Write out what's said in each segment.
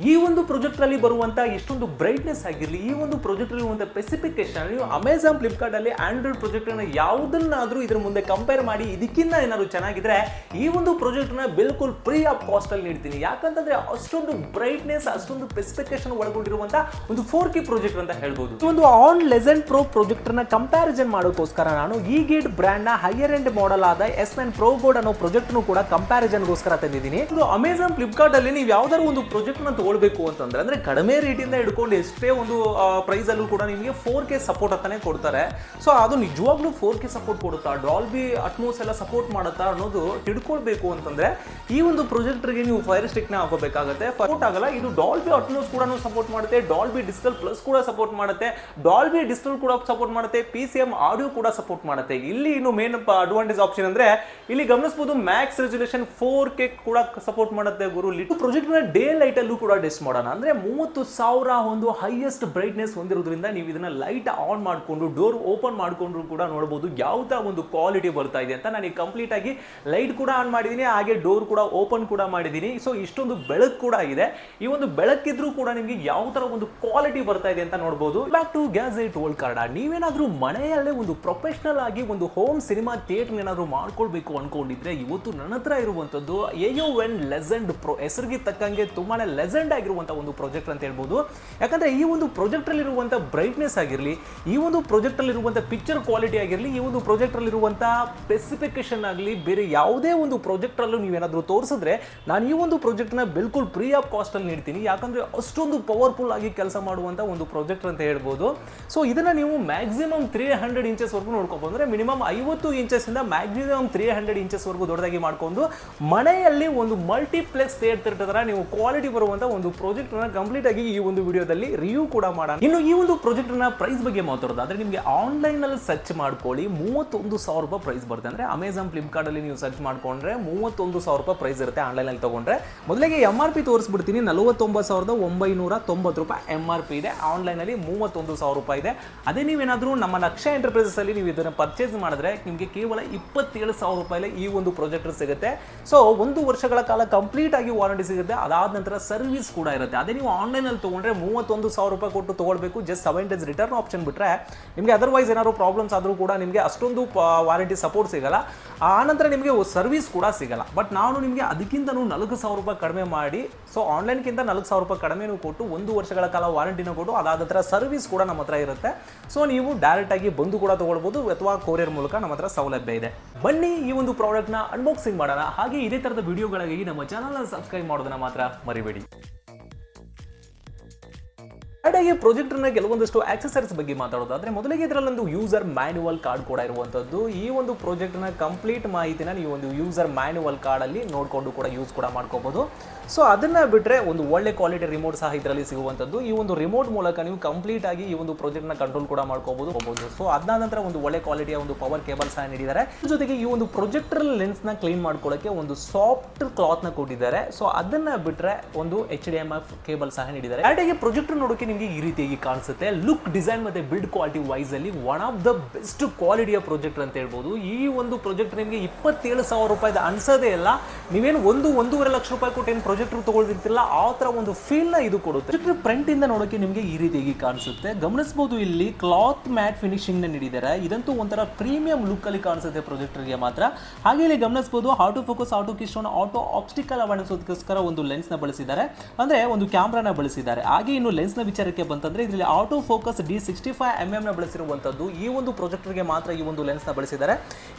ಈ ಒಂದು ಪ್ರಾಜೆಕ್ಟ್ ಅಲ್ಲಿ ಬರುವಂತ ಇಷ್ಟೊಂದು ಬ್ರೈಟ್ನೆಸ್ ಆಗಿರಲಿ, ಈ ಒಂದು ಪ್ರಾಜೆಕ್ಟ್ ಅಲ್ಲಿ ಇರುವಂತ ಸ್ಪೆಸಿಫಿಕೇಶನ್ ನೀವು ಅಮೆಝಾನ್ ಫ್ಲಿಪ್ಕಾರ್ಟಲ್ಲಿ ಆಂಡ್ರಾಯ್ಡ್ ಪ್ರಾಜೆಕ್ಟ್ ಯಾವುದನ್ನಾದರೂ ಇದ್ರ ಮುಂದೆ ಕಂಪೇರ್ ಮಾಡಿ ಇದಕ್ಕಿಂತ ಏನಾದ್ರು ಚೆನ್ನಾಗಿದ್ರೆ, ಈ ಒಂದು ಪ್ರಾಜೆಕ್ಟ್ನ ಬಿಲ್ಕುಲ್ ಫ್ರೀ ಆಫ್ ಕಾಸ್ಟ್ ಅಲ್ಲಿ ನೀಡ್ತೀನಿ. ಯಾಕಂತಂದ್ರೆ ಅಷ್ಟೊಂದು ಬ್ರೈಟ್ನೆಸ್ ಅಷ್ಟೊಂದು ಸ್ಪೆಸಿಫಿಕೇಶನ್ ಒಳಗೊಂಡಿರುವಂಥ ಒಂದು ಫೋರ್ ಕೆ ಪ್ರಾಜೆಕ್ಟ್ ಅಂತ ಹೇಳ್ಬೋದು. ಈ ಒಂದು ಆನ್ ಲೆಸೆಂಟ್ ಪ್ರೋ ಪ್ರಾಜೆಕ್ಟ್ನ ಕಂಪ್ಯಾರಿಸನ್ ಮಾಡೋಕ್ಕೋಸ್ಕರ ನಾನು ಈ ಗೇಟ್ ಬ್ರ್ಯಾಂಡ್ನ ಹೈಯರ್ ಎಂಡ್ ಮಾಡೆಲ್ ಆದ ಎಸ್ ನೈನ್ ಪ್ರೋ ಬೋರ್ಡ್ ಅನ್ನೋ ಪ್ರಾಜೆಕ್ಟ್ ಕೂಡ ಕಂಪ್ಯಾರಿಸನ್ ಗೋಸ್ಕರ ತಂದಿದ್ದೀನಿ. ಇದು ಅಮೆಝಾನ್ ಫ್ಲಿಪ್ಕಾರ್ಟಲ್ಲಿ ನೀವು ಯಾವ್ದಾದ್ರು ಒಂದು ಪ್ರಾಜೆಕ್ಟ್ನ ತಗೊಳ್ಬೇಕು ಅಂತಂದ್ರೆ, ಅಂದ್ರೆ ಕಡಿಮೆ ರೇಟಿಂದ ಹಿಡ್ಕೊಂಡು ಎಷ್ಟೇ ಒಂದು ಪ್ರೈಸ್ ಅಲ್ಲೂ ಕೂಡ ನಿಮಗೆ ಫೋರ್ ಕೆ ಸಪೋರ್ಟ್ ಅಂತಾನೆ ಕೊಡ್ತಾರೆ. ಸೊ ಅದು ನಿಜವಾಗ್ಲೂ ಫೋರ್ ಕೆ ಸಪೋರ್ಟ್ ಕೊಡುತ್ತಾ? ಡಾಲ್ಬಿ ಅಟ್ಮೋಸ್ ಎಲ್ಲ ಸಪೋರ್ಟ್ ಮಾಡುತ್ತಾ ಅನ್ನೋದು ತಿಳ್ಕೊಳ್ಬೇಕು ಅಂತಂದ್ರೆ, ಈ ಒಂದು ಪ್ರೊಜೆಕ್ಟರ್ಗೆ ನೀವು ಫೈರ್ ಸ್ಟಿಕ್ನ ಹಾಕೋಬೇಕಾಗುತ್ತೆ. ಸಪೋರ್ಟ್ ಆಗಲ್ಲ, ಇದು ಡಾಲ್ಬಿ ಅಟ್ಮೋಸ್ ಕೂಡ ಸಪೋರ್ಟ್ ಮಾಡುತ್ತೆ ಡಾಲ್ಬಿ ಡಿಜಿಟಲ್ ಪ್ಲಸ್ ಕೂಡ ಸಪೋರ್ಟ್ ಮಾಡುತ್ತೆ ಡಾಲ್ಬಿ ಡಿಜಿಟಲ್ ಕೂಡ ಸಪೋರ್ಟ್ ಮಾಡುತ್ತೆ ಪಿ ಸಿ ಎಂ ಆಡಿಯೋ ಕೂಡ ಸಪೋರ್ಟ್ ಮಾಡುತ್ತೆ. ಇಲ್ಲಿ ಇನ್ನು ಮೇನ್ ಅಡ್ವಾಂಟೇಜ್ ಆಪ್ಷನ್ ಅಂದ್ರೆ, ಇಲ್ಲಿ ಗಮನಿಸಬಹುದು ಮ್ಯಾಕ್ಸ್ ರೆಸಲ್ಯೂಷನ್ ಫೋರ್ ಕೆ ಕೂಡ ಸಪೋರ್ಟ್ ಮಾಡುತ್ತೆ ಗುರು. ಲಿಟು ಪ್ರೊಜೆಕ್ಟ್ನ ಡೇ ಲೈಟ್ ಅಲ್ಲೂ ಟೆಸ್ಟ್ ಮಾಡೋಣ. ಅಂದ್ರೆ ಮೂವತ್ತು ಸಾವಿರ ಒಂದು ಹೈಯೆಸ್ಟ್ ಬ್ರೈಟ್ನೆಸ್ ಹೊಂದಿರೋದ್ರಿಂದ ನೀವು ಇದನ್ನ ಲೈಟ್ ಆನ್ ಮಾಡಿಕೊಂಡು ಡೋರ್ ಓಪನ್ ಮಾಡಿಕೊಂಡ್ರು ಕೂಡ ನೋಡಬಹುದು ಯಾವ ತರ ಒಂದು ಕ್ವಾಲಿಟಿ ಬರ್ತಾ ಇದೆ ಅಂತ. ನಾನು ಕಂಪ್ಲೀಟ್ ಆಗಿ ಲೈಟ್ ಕೂಡ ಆನ್ ಮಾಡಿದ್ದೀನಿ ಹಾಗೆ ಡೋರ್ ಕೂಡ ಓಪನ್ ಕೂಡ ಮಾಡಿದ್ದೀನಿ ಸೊ ಇಷ್ಟೊಂದು ಬೆಳಕು ಕೂಡ ಇದೆ. ಈ ಒಂದು ಬೆಳಕಿದ್ರೂ ಕೂಡ ನಿಮಗೆ ಯಾವ ತರ ಒಂದು ಕ್ವಾಲಿಟಿ ಬರ್ತಾ ಇದೆ ಅಂತ ನೋಡಬಹುದು ಬ್ಯಾಕ್ ಟು ಗ್ಯಾಸೆಟ್ ಓಲ್ಡ್ ಕಾರ್ಡ ನೀವೇನಾದ್ರೂ ಮನೆಯಲ್ಲೇ ಒಂದು ಪ್ರೊಫೆಷನಲ್ ಆಗಿ ಒಂದು ಹೋಮ್ ಸಿನಿಮಾ ಥಿಯೇಟರ್ ಏನಾದ್ರು ಮಾಡ್ಕೊಳ್ಬೇಕು ಅನ್ಕೊಂಡಿದ್ರೆ ಇವತ್ತು ನನ್ನ ಹತ್ರ ಇರುವಂತದ್ದು ಎಯೋ ವೆನ್ ಲೆಸೆಂಡ್ ಪ್ರೊ ಹೆಸರಿಗೆ ತಕ್ಕಂಗೆ ತುಂಬಾ ಲೆಸೆಂಡ್ ಆಗಿರುವಂತ ಒಂದು ಪ್ರಾಜೆಕ್ಟ್ ಅಂತ ಹೇಳ್ಬೋದು. ಯಾಕಂದ್ರೆ ಈ ಒಂದು ಪ್ರಾಜೆಕ್ಟ್ ಅಲ್ಲಿ ಇರುವಂತ ಬ್ರೈಟ್ನೆಸ್ ಆಗಿರಲಿ, ಈ ಒಂದು ಪ್ರಾಜೆಕ್ಟ್ ಅಲ್ಲಿ ಇರುವಂತ ಪಿಕ್ಚರ್ ಕ್ವಾಲಿಟಿ ಆಗಿರಲಿ, ಈ ಒಂದು ಪ್ರಾಜೆಕ್ಟ್ ಅಲ್ಲಿ ಇರುವಂತ ಸ್ಪೆಸಿಫಿಕೇಶನ್ ಆಗಲಿ, ಬೇರೆ ಯಾವುದೇ ಒಂದು ಪ್ರಾಜೆಕ್ಟ್ ಅಲ್ಲೂ ಏನಾದರೂ ತೋರಿಸಿದ್ರೆ ನಾನು ಈ ಒಂದು ಪ್ರಾಜೆಕ್ಟ್ನ ಬಿಲ್ಕುಲ್ ಫ್ರೀ ಆಫ್ ಕಾಸ್ಟ್ ಅಲ್ಲಿ ನೀಡ್ತೀನಿ. ಯಾಕಂದ್ರೆ ಅಷ್ಟೊಂದು ಪವರ್ಫುಲ್ ಆಗಿ ಕೆಲಸ ಮಾಡುವಂತ ಒಂದು ಪ್ರಾಜೆಕ್ಟ್ ಅಂತ ಹೇಳ್ಬೋದು. ಸೊ, ಇದನ್ನ ನೀವು ಮ್ಯಾಕ್ಸಿಮಮ್ ತ್ರೀ ಹಂಡ್ರೆಡ್ ಇಂಚಸ್ ನೋಡ್ಕೊಬೋದು. ಅಂದರೆ ಮಿನಿಮಮ್ ಐವತ್ತು ಇಂದ ಮ್ಯಾಕ್ಸಿಮಮ್ ತ್ರೀ ಹಂಡ್ರೆಡ್ ಇಂಚಸ್ ವರ್ಗು ದೊಡ್ಡದಾಗಿ ಮಾಡ್ಕೊಂಡು ಮನೆಯಲ್ಲಿ ಒಂದು ಮಲ್ಟಿಪ್ಲೆಕ್ಸ್ ಥಿಯೇಟರ್ ನೀವು ಕ್ವಾಲಿಟಿ ಬರುವಂತ ಒಂದು ಪ್ರಾಜೆಕ್ಟ್ನ ಕಂಪ್ಲೀಟ್ ಆಗಿ ಈ ಒಂದು ವಿಡಿಯೋದಲ್ಲಿ ರಿವ್ಯೂ ಕೂಡ ಮಾಡೋಣ. ಇನ್ನು ಈ ಒಂದು ಪ್ರಾಜೆಕ್ಟ್ನ ಪ್ರೈಸ್ ಬಗ್ಗೆ ಮಾತಾಡೋದಾದ್ರೆ ನಿಮಗೆ ಆನ್ಲೈನ್ ಅಲ್ಲಿ ಸರ್ಚ್ ಮಾಡ್ಕೊಳ್ಳಿ, ಮೂವತ್ತೊಂದು ಸಾವಿರ ರೂಪಾಯಿ ಪ್ರೈಸ್ ಬರುತ್ತೆ. ಅಂದ್ರೆ ಅಮೆಝಾನ್ ಫ್ಲಿಪ್ಕಾರ್ಟ್ ಅಲ್ಲಿ ನೀವು ಸರ್ಚ್ ಮಾಡ್ಕೊಂಡ್ರೆ ಮೂವತ್ತೊಂದು ಸಾವಿರ ರೂಪಾಯಿ ಪ್ರೈಸ್ ಇರುತ್ತೆ ಆನ್ಲೈನ್ ಅಲ್ಲಿ ತಗೊಂಡ್ರೆ. ಮೊದಲಿಗೆ ಎಂ ಆರ್ ಪಿ ತೋರಿಸ್ಬಿಡ್ತೀನಿ, ನಲವತ್ತೊಂಬತ್ತು ಸಾವಿರದ ಒಂಬೈನೂರ ತೊಂಬತ್ತು ರೂಪಾಯಿ ಎಂ ಪಿ ಇದೆ. ಆನ್ಲೈನ್ ಅಲ್ಲಿ ಮೂವತ್ತೊಂದು ಸಾವಿರ ರೂಪಾಯಿ ಇದೆ. ಅದೇ ನೀವೇನಾದ್ರೂ ನಮ್ಮ ಲಕ್ಷ ಎಂಟರ್ಪ್ರೈಸಸ್ ಅಲ್ಲಿ ನೀವು ಇದನ್ನ ಪರ್ಚೇಸ್ ಮಾಡಿದ್ರೆ ನಿಮಗೆ ಕೇವಲ ಇಪ್ಪತ್ತೇಳು ಸಾವಿರ ರೂಪಾಯಿ ಈ ಒಂದು ಪ್ರಾಜೆಕ್ಟ್ ಸಿಗುತ್ತೆ. ಸೊ ಒಂದು ವರ್ಷಗಳ ಕಾಲ ಕಂಪ್ಲೀಟ್ ಆಗಿ ವಾರಂಟಿ ಸಿಗುತ್ತೆ. ಅದಾದ ನಂತರ ಸರ್ವಿಸ್ ಕೂಡ ಇರುತ್ತೆ. ಅದೇ ನೀವು ಆನ್ಲೈನ್ ಅಲ್ಲಿ ತಗೊಂಡ್ರೆ ಮೂವತ್ತೊಂದು ಸಾವಿರ ರೂಪಾಯಿ ಕೊಟ್ಟು ತಗೊಳ್ಬೇಕು. Just seven days return option ಬಿಟ್ಟರೆ ನಿಮಗೆ ಅದರ್ವೈಸ್ ಏನಾದ್ರು ಪ್ರಾಬ್ಲಮ್ಸ್ ಆದರೂ ಕೂಡ ನಿಮಗೆ ಅಷ್ಟೊಂದು ವಾರಂಟಿ ಸಪೋರ್ಟ್ ಸಿಗಲ್ಲ. ಆ ನಂತರ ನಿಮಗೆ ಸರ್ವಿಸ್ ಕೂಡ ಸಿಗಲ್ಲ. ಬಟ್ ನಾನು ನಿಮಗೆ ಅದಕ್ಕಿಂತನೂ ನಾಲ್ಕು ಸಾವಿರ ರೂಪಾಯಿ ಕಡಿಮೆ ಮಾಡಿ ಸೊ ಆನ್ಲೈನ್ಗಿಂತ ನಾಲ್ಕು ಸಾವಿರ ರೂಪಾಯಿ ಕಡಿಮೆನೂ ಕೊಟ್ಟು ಒಂದು ವರ್ಷಗಳ ಕಾಲ ವಾರಂಟಿನೂ ಕೊಟ್ಟು ಅದಾದ ನಂತರ ಸರ್ವಿಸ್ ಕೂಡ ನಮ್ಮ ಹತ್ರ ಇರುತ್ತೆ. ಸೊ ನೀವು ಡೈರೆಕ್ಟ್ ಆಗಿ ಬಂದು ಕೂಡ ತಗೊಳ್ಬೋದು ಅಥವಾ ಕೊರಿಯರ್ ಮೂಲಕ ನಮ್ಮ ಹತ್ರ ಸೌಲಭ್ಯ ಇದೆ. ಬನ್ನಿ ಈ ಒಂದು ಪ್ರಾಡಕ್ಟ್ನ ಅನ್ಬಾಕ್ಸಿಂಗ್ ಮಾಡೋಣ. ಹಾಗೆ ಇದೇ ಥರದ ವಿಡಿಯೋಗಳಿಗಾಗಿ ನಮ್ಮ ಚಾನಲ್ನ ಸಬ್ಸ್ಕ್ರೈಬ್ ಮಾಡೋದನ್ನ ಮಾತ್ರ ಮರಿಬೇಡಿ. ಹಾಗಾಗಿ ಪ್ರಾಜೆಕ್ಟ್ನ ಕೆಲವೊಂದಷ್ಟು ಆಕ್ಸೆಸರೀಸ್ ಬಗ್ಗೆ ಮಾತಾಡೋದಾದ್ರೆ, ಮೊದಲಿಗೆ ಇದರಲ್ಲೊಂದು ಯೂಸರ್ ಮ್ಯಾನ್ಯುವಲ್ ಕಾರ್ಡ್ ಕೂಡ ಇರುವಂಥದ್ದು ಈ ಒಂದು ಪ್ರಾಜೆಕ್ಟ್ನ ಕಂಪ್ಲೀಟ್ ಮಾಹಿತಿನ ನೀವು ಒಂದು ಯೂಸರ್ ಮ್ಯಾನ್ಯುವಲ್ ಕಾರ್ಡಲ್ಲಿ ನೋಡಿಕೊಂಡು ಕೂಡ ಯೂಸ್ ಕೂಡ ಮಾಡ್ಕೋಬಹುದು ಸೊ ಅದನ್ನ ಬಿಟ್ಟರೆ ಒಂದು ಒಳ್ಳೆ ಕ್ವಾಲಿಟಿ ರಿಮೋಟ್ ಸಹ ಇದರಲ್ಲಿ ಸಿಗುವಂಥದ್ದು ಈ ಒಂದು ರಿಮೋಟ್ ಮೂಲಕ ನೀವು ಕಂಪ್ಲೀಟ್ ಆಗಿ ಈ ಒಂದು ಪ್ರಾಜೆಕ್ಟ್ನ ಕಂಟ್ರೋಲ್ ಕೂಡ ಮಾಡ್ಕೋಬಹುದು ಹೋಗಬಹುದು ಸೊ ಅದಾದ ನಂತರ ಒಂದು ಒಳ್ಳೆ ಕ್ವಾಲಿಟಿಯ ಒಂದು ಪವರ್ ಕೇಬಲ್ ಸಹ ನೀಡಿದ್ದಾರೆ. ಜೊತೆಗೆ ಈ ಒಂದು ಪ್ರೊಜೆಕ್ಟರ್ ಲೆನ್ಸ್ನ ಕ್ಲೀನ್ ಮಾಡ್ಕೊಳ್ಳೋಕೆ ಒಂದು ಸಾಫ್ಟ್ ಕ್ಲಾತ್ನ ಕೊಟ್ಟಿದ್ದಾರೆ. ಸೊ ಅದನ್ನ ಬಿಟ್ಟರೆ ಒಂದು H D M F cable ಸಹ ನೀಡಿದ್ದಾರೆ. ಹಾಗಾಗಿ ಪ್ರೊಜೆಕ್ಟರ್ ನೋಡೋಕೆ ನಿಮಗೆ ಈ ರೀತಿಯಾಗಿ ಕಾಣಿಸುತ್ತೆ. ಲುಕ್ ಡಿಸೈನ್ ಮತ್ತೆ ಬಿಲ್ಡ್ ಕ್ವಾಲಿಟಿ ವೈಸ್ ಅಲ್ಲಿ ಒನ್ ಆಫ್ ದ ಬೆಸ್ಟ್ ಕ್ವಾಲಿಟಿಯ ಪ್ರೊಜೆಕ್ಟರ್ ಅಂತ ಹೇಳ್ಬೋದು. ಈ ಒಂದು ಪ್ರಾಜೆಕ್ಟ್ ನಿಮಗೆ ಇಪ್ಪತ್ತೇಳು ಸಾವಿರ ರೂಪಾಯಿದ ಅನ್ಸೋದೇ ಇಲ್ಲ. ನೀವೇನು ಒಂದು ಒಂದೂವರೆ ಲಕ್ಷ ರೂಪಾಯಿ ಕೊಟ್ಟು ಏನು ಪ್ರೊಜೆಕ್ಟರ್ ತಗೊಳ್ತಿರ್ತಿಲ್ಲ ಆ ಥರ ಒಂದು ಫೀಲ್ನ ಇದು ಕೊಡುತ್ತೆ. ಫ್ರಂಟ್ ಇಂದ ನೋಡೋಕೆ ನಿಮಗೆ ಈ ರೀತಿಯಾಗಿ ಕಾಣಿಸುತ್ತೆ. ಗಮನಿಸಬಹುದು ಇಲ್ಲಿ ಕ್ಲಾತ್ ಮ್ಯಾಟ್ ಫಿನಿಶಿಂಗ್ನ ನೀಡಿದ್ದಾರೆ ಇದಂತೂ ಒಂಥರ ಪ್ರೀಮಿಯಂ ಲುಕ್ ಅಲ್ಲಿ ಕಾಣಿಸುತ್ತೆ ಪ್ರೊಜೆಕ್ಟರ್ಗೆ ಮಾತ್ರ. ಹಾಗೆ ಇಲ್ಲಿ ಗಮನಿಸಬಹುದು auto focus auto keystone auto obstacle ಅಳವಡಿಸೋದಕ್ಕೋಸ್ಕರ ಒಂದು ಲೆನ್ಸ್ನ ಬಳಸಿದ್ದಾರೆ. ಅಂದ್ರೆ ಒಂದು ಕ್ಯಾಮ್ರಾನ ಬಳಸಿದ್ದಾರೆ. ಹಾಗೆ ಇನ್ನು ಲೆನ್ಸ್ನ ವಿಚಾರಕ್ಕೆ ಬಂತಂದ್ರೆ ಇದರಲ್ಲಿ auto focus D sixty five M M ನ ಬಳಸಿರುವಂತದ್ದು ಈ ಒಂದು ಪ್ರೊಜೆಕ್ಟರ್ಗೆ ಮಾತ್ರ ಈ ಒಂದು ಲೆನ್ಸ್ನ ಬಳಸಿದ್ದಾರೆ.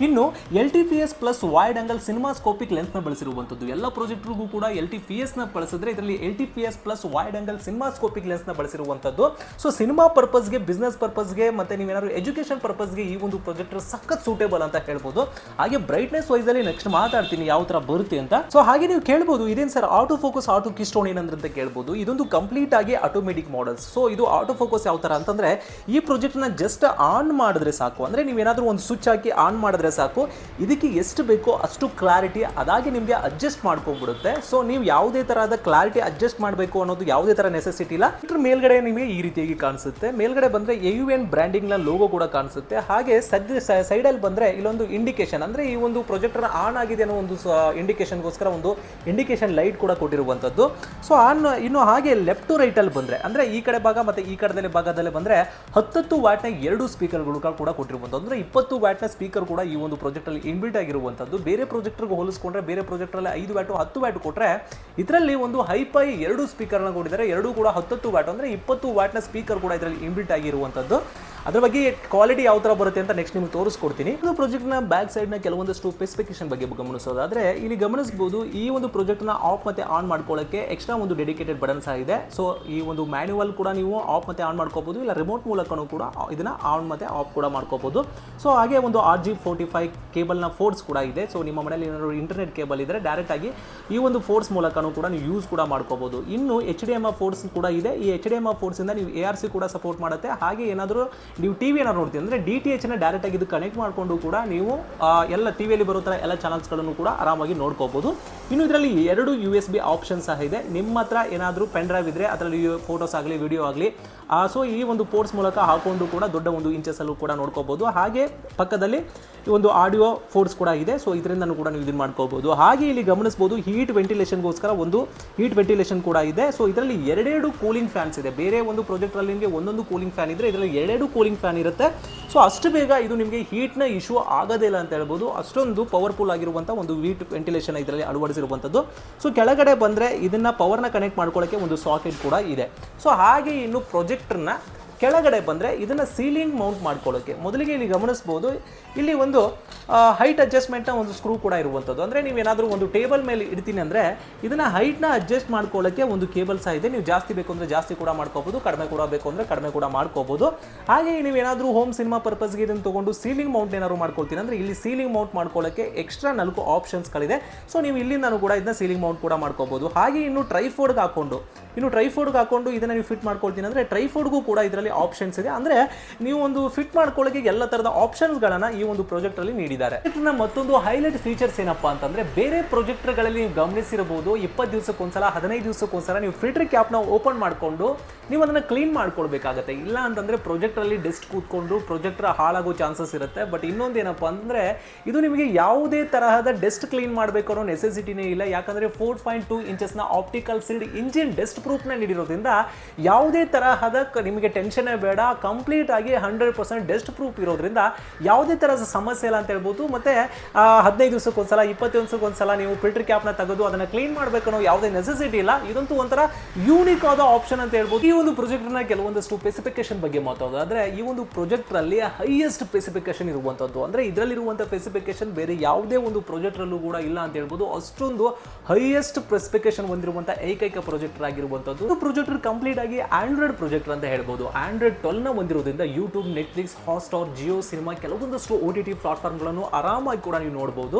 ಇನ್ನು L T P S plus wide angle cinemascopic ಲೆನ್ಸ್ನ ಬಳಸಿರುವಂತದ್ದು ಎಲ್ಲ ಪ್ರೊಜೆಕ್ಟರ್ಗೂ ಕೂಡ ಎಲ್ ಟಿ ಪಿ ಎಸ್ನ ಬಳಸಿದ್ರೆ ಇದರಲ್ಲಿ L T P S plus wide angle ಸಿನಿಮಾಸ್ಕೋಪಿಕ್ನ ಬಳಸಿರುವಂತದ್ದು. ಸೊ ಸಿನಿಮಾ ಪರ್ಪಸ್ಗೆ ಬಿಸ್ನೆಸ್ ಪರ್ಪಸ್ಗೆ ಮತ್ತೆ ನೀವೇನಾದ್ರು ಎಜುಕೇಶನ್ ಪರ್ಪಸ್ಗೆ ಈ ಒಂದು ಪ್ರೊಜೆಕ್ಟರ್ ಸಖತ್ ಸೂಟೇಬಲ್ ಅಂತ ಹೇಳ್ಬೋದು. ಹಾಗೆ ಬ್ರೈಟ್ನೆಸ್ ವೈಸ್ ಅಲ್ಲಿ ನೆಕ್ಸ್ಟ್ ಮಾತಾಡ್ತೀನಿ ಯಾವ ತರ ಬರುತ್ತೆ ಅಂತ. ಸೊ ಹಾಗೆ ನೀವು ಕೇಳ್ಬೋದು, ಇದೇನು sir auto focus auto keystone ಏನಂದ್ರೆ ಅಂತ ಕೇಳ್ಬೋದು. ಇದೊಂದು ಕಂಪ್ಲೀಟ್ ಆಗಿ ಆಟೋಮೆಟಿಕ್ ಮಾಡಲ್ ಫೋಕಸ್ ಸೊ ಇದು ಆಟೋ ಫೋಕಸ್ ಯಾವ ಥರ ಅಂತಂದರೆ ಈ ಪ್ರಾಜೆಕ್ಟ್ನ ಜಸ್ಟ್ ಆನ್ ಮಾಡಿದ್ರೆ ಸಾಕು. ಅಂದರೆ ನೀವೇನಾದರೂ ಒಂದು ಸ್ವಿಚ್ ಹಾಕಿ ಆನ್ ಮಾಡಿದ್ರೆ ಸಾಕು. ಇದಕ್ಕೆ ಎಷ್ಟು ಬೇಕೋ ಅಷ್ಟು ಕ್ಲಾರಿಟಿ ಅದಾಗಿ ನಿಮಗೆ ಅಡ್ಜಸ್ಟ್ ಮಾಡ್ಕೊಂಡ್ಬಿಡುತ್ತೆ. ಸೊ ನೀವು ಯಾವುದೇ ಥರದ ಕ್ಲಾರಿಟಿ ಅಡ್ಜಸ್ಟ್ ಮಾಡಬೇಕು ಅನ್ನೋದು ಯಾವುದೇ ಥರ ನೆಸೆಸಿಟಿ ಇಲ್ಲ. ಇದ್ರ ಮೇಲ್ಗಡೆ ನಿಮಗೆ ಈ ರೀತಿಯಾಗಿ ಕಾಣಿಸುತ್ತೆ. ಮೇಲ್ಗಡೆ ಬಂದರೆ ಎ ಯು ಎನ್ ಬ್ರ್ಯಾಂಡಿಂಗ್ನ ಲೋಗೋ ಕೂಡ ಕಾಣಿಸುತ್ತೆ. ಹಾಗೆ ಸದ್ಯ ಸೈಡಲ್ಲಿ ಬಂದರೆ ಇಲ್ಲೊಂದು ಇಂಡಿಕೇಶನ್ ಅಂದರೆ ಈ ಒಂದು ಪ್ರೊಜೆಕ್ಟರ್ ಆನ್ ಆಗಿದೆ ಅನ್ನೋ ಒಂದು ಇಂಡಿಕೇಶನ್ಗೋಸ್ಕರ ಒಂದು ಇಂಡಿಕೇಶನ್ ಲೈಟ್ ಕೂಡ ಕೊಟ್ಟಿರುವಂಥದ್ದು. ಸೊ ಆನ್ ಇನ್ನು ಹಾಗೆ ಲೆಫ್ಟ್ ಟು ರೈಟಲ್ಲಿ ಬಂದರೆ, ಅಂದರೆ ಈ ಕಡೆ ಭಾಗ ಮತ್ತು ಈ ಕಡೆದಲ್ಲಿ ಭಾಗದಲ್ಲಿ ಬಂದರೆ ಹತ್ತತ್ತು ವ್ಯಾಟ್ನ ಎರಡು ಸ್ಪೀಕರ್ಗಳು ಕೂಡ ಕೊಟ್ಟಿರುವಂಥದ್ದು ಅಂದರೆ ಇಪ್ಪತ್ತು ವ್ಯಾಟ್ನ ಸ್ಪೀಕರ್ ಕೂಡ ಈ ಒಂದು ಪ್ರಾಜೆಕ್ಟಲ್ಲಿ ಇನ್ಬಿಲ್ಟ್ ಆಗಿರುವಂಥದ್ದು. ಬೇರೆ ಪ್ರಾಜೆಕ್ಟರ್ಗೆ ಹೋಲಿಸ್ಕೊಂಡ್ರೆ ಬೇರೆ ಪ್ರಾಜೆಕ್ಟರಲ್ಲಿ ಐದು ವ್ಯಾಟು, ಹತ್ತು ವ್ಯಾಟ್ ಕೊಟ್ಟರೆ ಇದರಲ್ಲಿ ಒಂದು ಹೈಫೈ ಎರಡು ಸ್ಪೀಕರ್ನ ಕೊಟ್ಟಿದ್ದಾರೆ. ಎರಡು ಕೂಡ ಹತ್ತತ್ತು ವ್ಯಾಟ್, ಅಂದರೆ ಇಪ್ಪತ್ತು ವ್ಯಾಟ್ನ ಸ್ಪೀಕರ್ ಕೂಡ ಇದರಲ್ಲಿ ಇನ್ಬಿಲ್ಟ್ ಆಗಿರುವಂಥದ್ದು. ಅದ್ರ ಬಗ್ಗೆ ಕ್ವಾಲಿಟಿ ಯಾವ ಥರ ಬರುತ್ತೆ ಅಂತ ನೆಕ್ಸ್ಟ್ ನಿಮ್ಗೆ ತೋರಿಸ್ಕೊಡ್ತೀನಿ. ಇದು ಪ್ರಾಜೆಕ್ಟ್ನ ಬ್ಯಾಕ್ ಸೈಡ್ನ ಕೆಲವೊಂದಷ್ಟು ಸ್ಪೆಸಿಫಿಕೇಶನ್ ಬಗ್ಗೆ ಗಮನಿಸೋದಾದ್ರೆ, ಇಲ್ಲಿ ಗಮನಿಸಬಹುದು ಈ ಒಂದು ಪ್ರಾಜೆಕ್ಟ್ನ ಆಫ್ ಮತ್ತೆ ಆನ್ ಮಾಡ್ಕೊಳ್ಳೋಕ್ಕೆ ಎಕ್ಸ್ಟ್ರಾ ಒಂದು ಡೆಡಿಕೇಟೆಡ್ ಬಟನ್ ಸಹ ಇದೆ. ಸೊ ಈ ಒಂದು ಮ್ಯಾನ್ಯುವಲ್ ಕೂಡ ನೀವು ಆಫ್ ಮತ್ತೆ ಆನ್ ಮಾಡ್ಕೋಬಹುದು ಇಲ್ಲ ರಿಮೋಟ್ ಮೂಲಕನೂ ಕೂಡ ಇದನ್ನ ಆನ್ ಮತ್ತೆ ಆಫ್ ಕೂಡ ಮಾಡ್ಕೋಬಹುದು ಸೊ ಹಾಗೆ ಒಂದು ಆರ್ ಜಿ ಫೋರ್ಟಿ ಫೈವ್ ಕೇಬಲ್ನ ಫೋರ್ಸ್ ಕೂಡ ಇದೆ. ಸೊ ನಿಮ್ಮ ಮನೆಯಲ್ಲಿ ಏನಾದರೂ ಇಂಟರ್ನೆಟ್ ಕೇಬಲ್ ಇದ್ದರೆ ಡೈರೆಕ್ಟ್ ಆಗಿ ಈ ಒಂದು ಫೋರ್ಸ್ ಮೂಲಕನೂ ಕೂಡ ನೀವು ಯೂಸ್ ಕೂಡ ಮಾಡ್ಕೋಬಹುದು ಇನ್ನು ಎಚ್ ಡಿ ಎಂ ಫೋರ್ಸ್ ಕೂಡ ಇದೆ. ಈ ಎಚ್ ಡಿ ಎಂ ಫೋರ್ಸ್ ಇಂದ ನೀವು ಎ ಆರ್ ಸಿ ಕೂಡ ಸಪೋರ್ಟ್ ಮಾಡುತ್ತೆ. ಹಾಗೆ ಏನಾದರೂ ನೀವು ಟಿವಿ ವಿಯನ್ನು ನೋಡ್ತೀವಿ ಅಂದರೆ ಡಿ ಟಿ ಎಚ್ನ ಡೈರೆಕ್ಟಾಗಿ ಇದು ಕನೆಕ್ಟ್ ಮಾಡಿಕೊಂಡು ಕೂಡ ನೀವು ಎಲ್ಲ ಟಿ ಟಿವಿಯಲ್ಲಿ ಬರೋ ಥರ ಎಲ್ಲ ಚಾನಲ್ಸ್ಗಳನ್ನು ಕೂಡ ಆರಾಮಾಗಿ ನೋಡ್ಕೋಬೋದು. ಇನ್ನು ಇದರಲ್ಲಿ ಎರಡು ಯು ಎಸ್ ಬಿ ಆಪ್ಷನ್ ಸಹ ಇದೆ. ನಿಮ್ಮ ಹತ್ರ ಏನಾದರೂ ಪೆನ್ ಡ್ರೈವ್ ಇದ್ದರೆ ಅದರಲ್ಲಿ ಫೋಟೋಸ್ ಆಗಲಿ ವಿಡಿಯೋ ಆಗಲಿ ಸೊ ಈ ಒಂದು ಪೋರ್ಟ್ಸ್ ಮೂಲಕ ಹಾಕೊಂಡು ಕೂಡ ದೊಡ್ಡ ಒಂದು ಇಂಚಸ್ ಅಲ್ಲೂ ಕೂಡ ನೋಡ್ಕೋಬಹುದು ಹಾಗೆ ಪಕ್ಕದಲ್ಲಿ ಈ ಒಂದು ಆಡಿಯೋ ಫೋರ್ಸ್ ಕೂಡ ಇದೆ ಸೊ ಇದರಿಂದನೂ ಕೂಡ ನೀವು ಇದನ್ನು ಮಾಡ್ಕೋಬಹುದು ಹಾಗೆ ಇಲ್ಲಿ ಗಮನಿಸಬಹುದು ಹೀಟ್ ವೆಂಟಿಲೇಷನ್ಗೋಸ್ಕರ ಒಂದು ಹೀಟ್ ವೆಂಟಿಲೇಷನ್ ಕೂಡ ಇದೆ. ಸೊ ಇದರಲ್ಲಿ ಎರಡೆರಡು ಕೂಲಿಂಗ್ ಫ್ಯಾನ್ಸ್ ಇದೆ. ಬೇರೆ ಒಂದು ಪ್ರಾಜೆಕ್ಟಲ್ಲಿ ನಿಮಗೆ ಒಂದೊಂದು ಕೂಲಿಂಗ್ ಫ್ಯಾನ್ ಇದ್ರೆ ಇದರಲ್ಲಿ ಎರಡೆರಡು ಕೂಲಿಂಗ್ ಫ್ಯಾನ್ ಇರುತ್ತೆ. ಸೊ ಅಷ್ಟು ಬೇಗ ಇದು ನಿಮಗೆ ಹೀಟ್ನ ಇಶ್ಯೂ ಆಗೋದೇ ಇಲ್ಲ ಅಂತ ಹೇಳ್ಬೋದು. ಅಷ್ಟೊಂದು ಪವರ್ಫುಲ್ ಆಗಿರುವಂಥ ಒಂದು ಹೀಟ್ ವೆಂಟಿಲೇಷನ್ ಇದರಲ್ಲಿ ಅಳವಡಿಸಿರುವಂಥದ್ದು ಸೊ ಕೆಳಗಡೆ ಬಂದರೆ ಇದನ್ನ ಪವರ್ನ ಕನೆಕ್ಟ್ ಮಾಡ್ಕೊಳ್ಳೋಕ್ಕೆ ಒಂದು ಸಾಕೆಟ್ ಕೂಡ ಇದೆ. ಸೊ ಹಾಗೆ ಇನ್ನು ಪ್ರೊಜೆಕ್ಟರ್ನ ಕೆಳಗಡೆ ಬಂದರೆ ಇದನ್ನು ಸೀಲಿಂಗ್ ಮೌಂಟ್ ಮಾಡ್ಕೊಳ್ಳೋಕ್ಕೆ ಮೊದಲಿಗೆ ಇಲ್ಲಿ ಗಮನಿಸ್ಬೋದು, ಇಲ್ಲಿ ಒಂದು ಹೈಟ್ ಅಡ್ಜಸ್ಟ್ಮೆಂಟ್ನ ಒಂದು ಸ್ಕ್ರೂ ಕೂಡ ಇರುವಂಥದ್ದು. ಅಂದರೆ ನೀವೇನಾದರೂ ಒಂದು ಟೇಬಲ್ ಮೇಲೆ ಇಡ್ತೀನಿ ಅಂದರೆ ಇದನ್ನು ಹೈಟ್ನ ಅಡ್ಜಸ್ಟ್ ಮಾಡ್ಕೊಳ್ಳೋಕ್ಕೆ ಒಂದು ಕೇಬಲ್ ಸಹ ಇದೆ. ನೀವು ಜಾಸ್ತಿ ಬೇಕು ಅಂದರೆ ಜಾಸ್ತಿ ಕೂಡ ಮಾಡ್ಕೋಬೋದು, ಕಡಿಮೆ ಕೂಡ ಬೇಕು ಅಂದರೆ ಕಡಿಮೆ ಕೂಡ ಮಾಡ್ಕೋಬೋದು. ಹಾಗೆ ನೀವೇನಾದರೂ ಹೋಮ್ ಸಿನಿಮಾ ಪರ್ಪಸ್ಗೆ ಇದನ್ನು ತೊಗೊಂಡು ಸೀಲಿಂಗ್ ಮೌಂಟ್ ಏನಾದ್ರು ಮಾಡ್ಕೊಳ್ತೀನಿ ಅಂದರೆ ಇಲ್ಲಿ ಸೀಲಿಂಗ್ ಮೌಂಟ್ ಮಾಡ್ಕೊಳ್ಳೋಕ್ಕೆ ಎಕ್ಸ್ಟ್ರಾ ನಾಲ್ಕು ಆಪ್ಷನ್ಸ್ಗಳಿದೆ ಸೊ ನೀವು ಇಲ್ಲಿಂದನೂ ಕೂಡ ಇದನ್ನ ಸೀಲಿಂಗ್ ಮೌಂಟ್ ಕೂಡ ಮಾಡ್ಕೋಬೋದು. ಹಾಗೆ ಇನ್ನು ಟ್ರೈಫೋರ್ಡ್ಗೆ ಹಾಕೊಂಡು ಇನ್ನು ಟ್ರೈಫೋರ್ಡ್ಗೆ ಹಾಕೊಂಡು ಇದನ್ನ ನೀವು ಫಿಟ್ ಮಾಡ್ಕೊಳ್ತೀನಿ ಅಂದರೆ ಟ್ರೈಫೋರ್ಡ್ಗೂ ಕೂಡ ಇದರಲ್ಲಿ ಆಪ್ಷನ್ಸ್ ಇದೆ. ಅಂದರೆ ನೀವು ಒಂದು ಫಿಟ್ ಮಾಡ್ಕೊಳ್ಳೋಕೆ ಎಲ್ಲ ಥರದ ಆಪ್ಷನ್ಸ್ಗಳನ್ನು ಈ ಒಂದು ಪ್ರಾಜೆಕ್ಟಲ್ಲಿ ನೀಡಿದ್ದಾರೆ. ಇದನ್ನ ಮತ್ತೊಂದು ಹೈಲೈಟ್ ಫೀಚರ್ಸ್ ಏನಪ್ಪಾ ಅಂತಂದ್ರೆ ಬೇರೆ ಪ್ರೊಜೆಕ್ಟರ್ಗಳಲ್ಲಿ ನೀವು ಗಮನಿಸಿರಬಹುದು. ಇಪ್ಪತ್ತು ದಿವಸಕ್ಕೊಂದ್ಸಲ, ಹದಿನೈದು ದಿವಸಕ್ಕೊಂದ್ಸಲ ನೀವು ಫಿಲ್ಟರ್ ಕ್ಯಾಪ್ನ ಓಪನ್ ಮಾಡಿಕೊಂಡು ನೀವು ಅದನ್ನ ಕ್ಲೀನ್ ಮಾಡ್ಕೊಳ್ಬೇಕಾಗತ್ತೆ. ಇಲ್ಲ ಅಂತಂದ್ರೆ ಪ್ರೊಜೆಕ್ಟರಲ್ಲಿ ಡೆಸ್ಟ್ ಕೂತ್ಕೊಂಡು ಪ್ರೊಜೆಕ್ಟರ್ ಹಾಳಾಗೋ ಚಾನ್ಸಸ್ ಇರುತ್ತೆ. ಬಟ್ ಇನ್ನೊಂದು ಏನಪ್ಪಾ ಅಂದ್ರೆ ಇದು ನಿಮಗೆ ಯಾವುದೇ ತರಹದ ಡೆಸ್ಟ್ ಕ್ಲೀನ್ ಮಾಡಬೇಕು ಅನ್ನೋ ನೆಸೆಸಿಟಿನೇ ಇಲ್ಲ. ಯಾಕಂದ್ರೆ ಫೋರ್ ಪಾಯಿಂಟ್ ಟೂ ಇಂಚಸ್ನ ಆಪ್ಟಿಕಲ್ ಸೀಲ್ಡ್ ಇಂಜಿನ್ ಡೆಸ್ಟ್ ಪ್ರೂಫ್ನ ನೀಡಿರೋದ್ರಿಂದ ಯಾವುದೇ ತರಹದ ನಿಮಗೆ ಟೆನ್ಷನೇ ಬೇಡ ಕಂಪ್ಲೀಟ್ ಆಗಿ ಹಂಡ್ರೆಡ್ ಪರ್ಸೆಂಟ್ ಡೆಸ್ಟ್ ಪ್ರೂಫ್ ಇರೋದ್ರಿಂದ ಯಾವುದೇ ತರಹದ ಸಮಸ್ಯೆ ಇಲ್ಲ ಅಂತ ಹೇಳ್ಬೋದು. ಮತ್ತೆ ಹದಿನೈದು ದಿವಸಕ್ಕೊಂದ್ಸಲ, ಇಪ್ಪತ್ತೊಂದು ದಿವಸಕ್ಕೊಂದ್ಸಲ ನೀವು ಫಿಲ್ಟರ್ ಕ್ಯಾಪ್ನ ತೆಗೆದು ಅದನ್ನು ಕ್ಲೀನ್ ಮಾಡಬೇಕು ಅನ್ನೋ ಯಾವುದೇ ನೆಸೆಸಿಟಿ ಇಲ್ಲ. ಇದಂತೂ ಒಂಥರ ಯೂನಿಕ್ ಆದ ಆಪ್ಷನ್ ಅಂತ ಹೇಳ್ಬೋದು. ಈ ಒಂದು ಪ್ರೊಜೆಕ್ಟ್ನ ಕೆಲವೊಂದಷ್ಟು ಸ್ಪೆಸಿಫಿಕೇಶನ್ ಬಗ್ಗೆ ಮಾತಾಡೋದಾದ್ರೆ, ಈ ಒಂದು ಪ್ರೊಜೆಕ್ಟ್ರಲ್ಲಿ ಹೈಯೆಸ್ಟ್ ಸ್ಪೆಸಿಫಿಕೇಶನ್ ಇರುವಂಥದ್ದು ಅಂದರೆ ಇದರಲ್ಲಿರುವಂಥ ಸ್ಪೆಸಿಫಿಕೇಶನ್ ಬೇರೆ ಯಾವುದೇ ಒಂದು ಪ್ರೊಜೆಕ್ಟ್ರಲ್ಲೂ ಕೂಡ ಇಲ್ಲ ಅಂತ ಹೇಳ್ಬೋದು. ಅಷ್ಟೊಂದು ಹೈಯೆಸ್ಟ್ ಸ್ಪೆಸಿಫಿಕೇಶನ್ ಹೊಂದಿರುವಂಥ ಏಕೈಕ ಪ್ರೊಜೆಕ್ಟ್ ಆಗಿರುವಂತದ್ದು ಇದು ಪ್ರೊಜೆಕ್ಟರ್ ಕಂಪ್ಲೀಟ್ ಆಗಿ ಆಂಡ್ರಾಯ್ಡ್ ಪ್ರೊಜೆಕ್ಟರ್ ಅಂತ ಹೇಳ್ಬೋದು. ಆಂಡ್ರಾಯ್ಡ್ ಟ್ವೆಲ್ನ ಹೊಂದಿರೋದ್ರಿಂದ YouTube Netflix Hotstar Jio cinema ಕೆಲವೊಂದಷ್ಟು ಓ ಟಿ ಟಿ ಪ್ಲಾಟ್ಫಾರ್ಮ್ಗಳನ್ನು ಆರಾಮಾಗಿ ಕೂಡ ನೀವು ನೋಡ್ಬೋದು.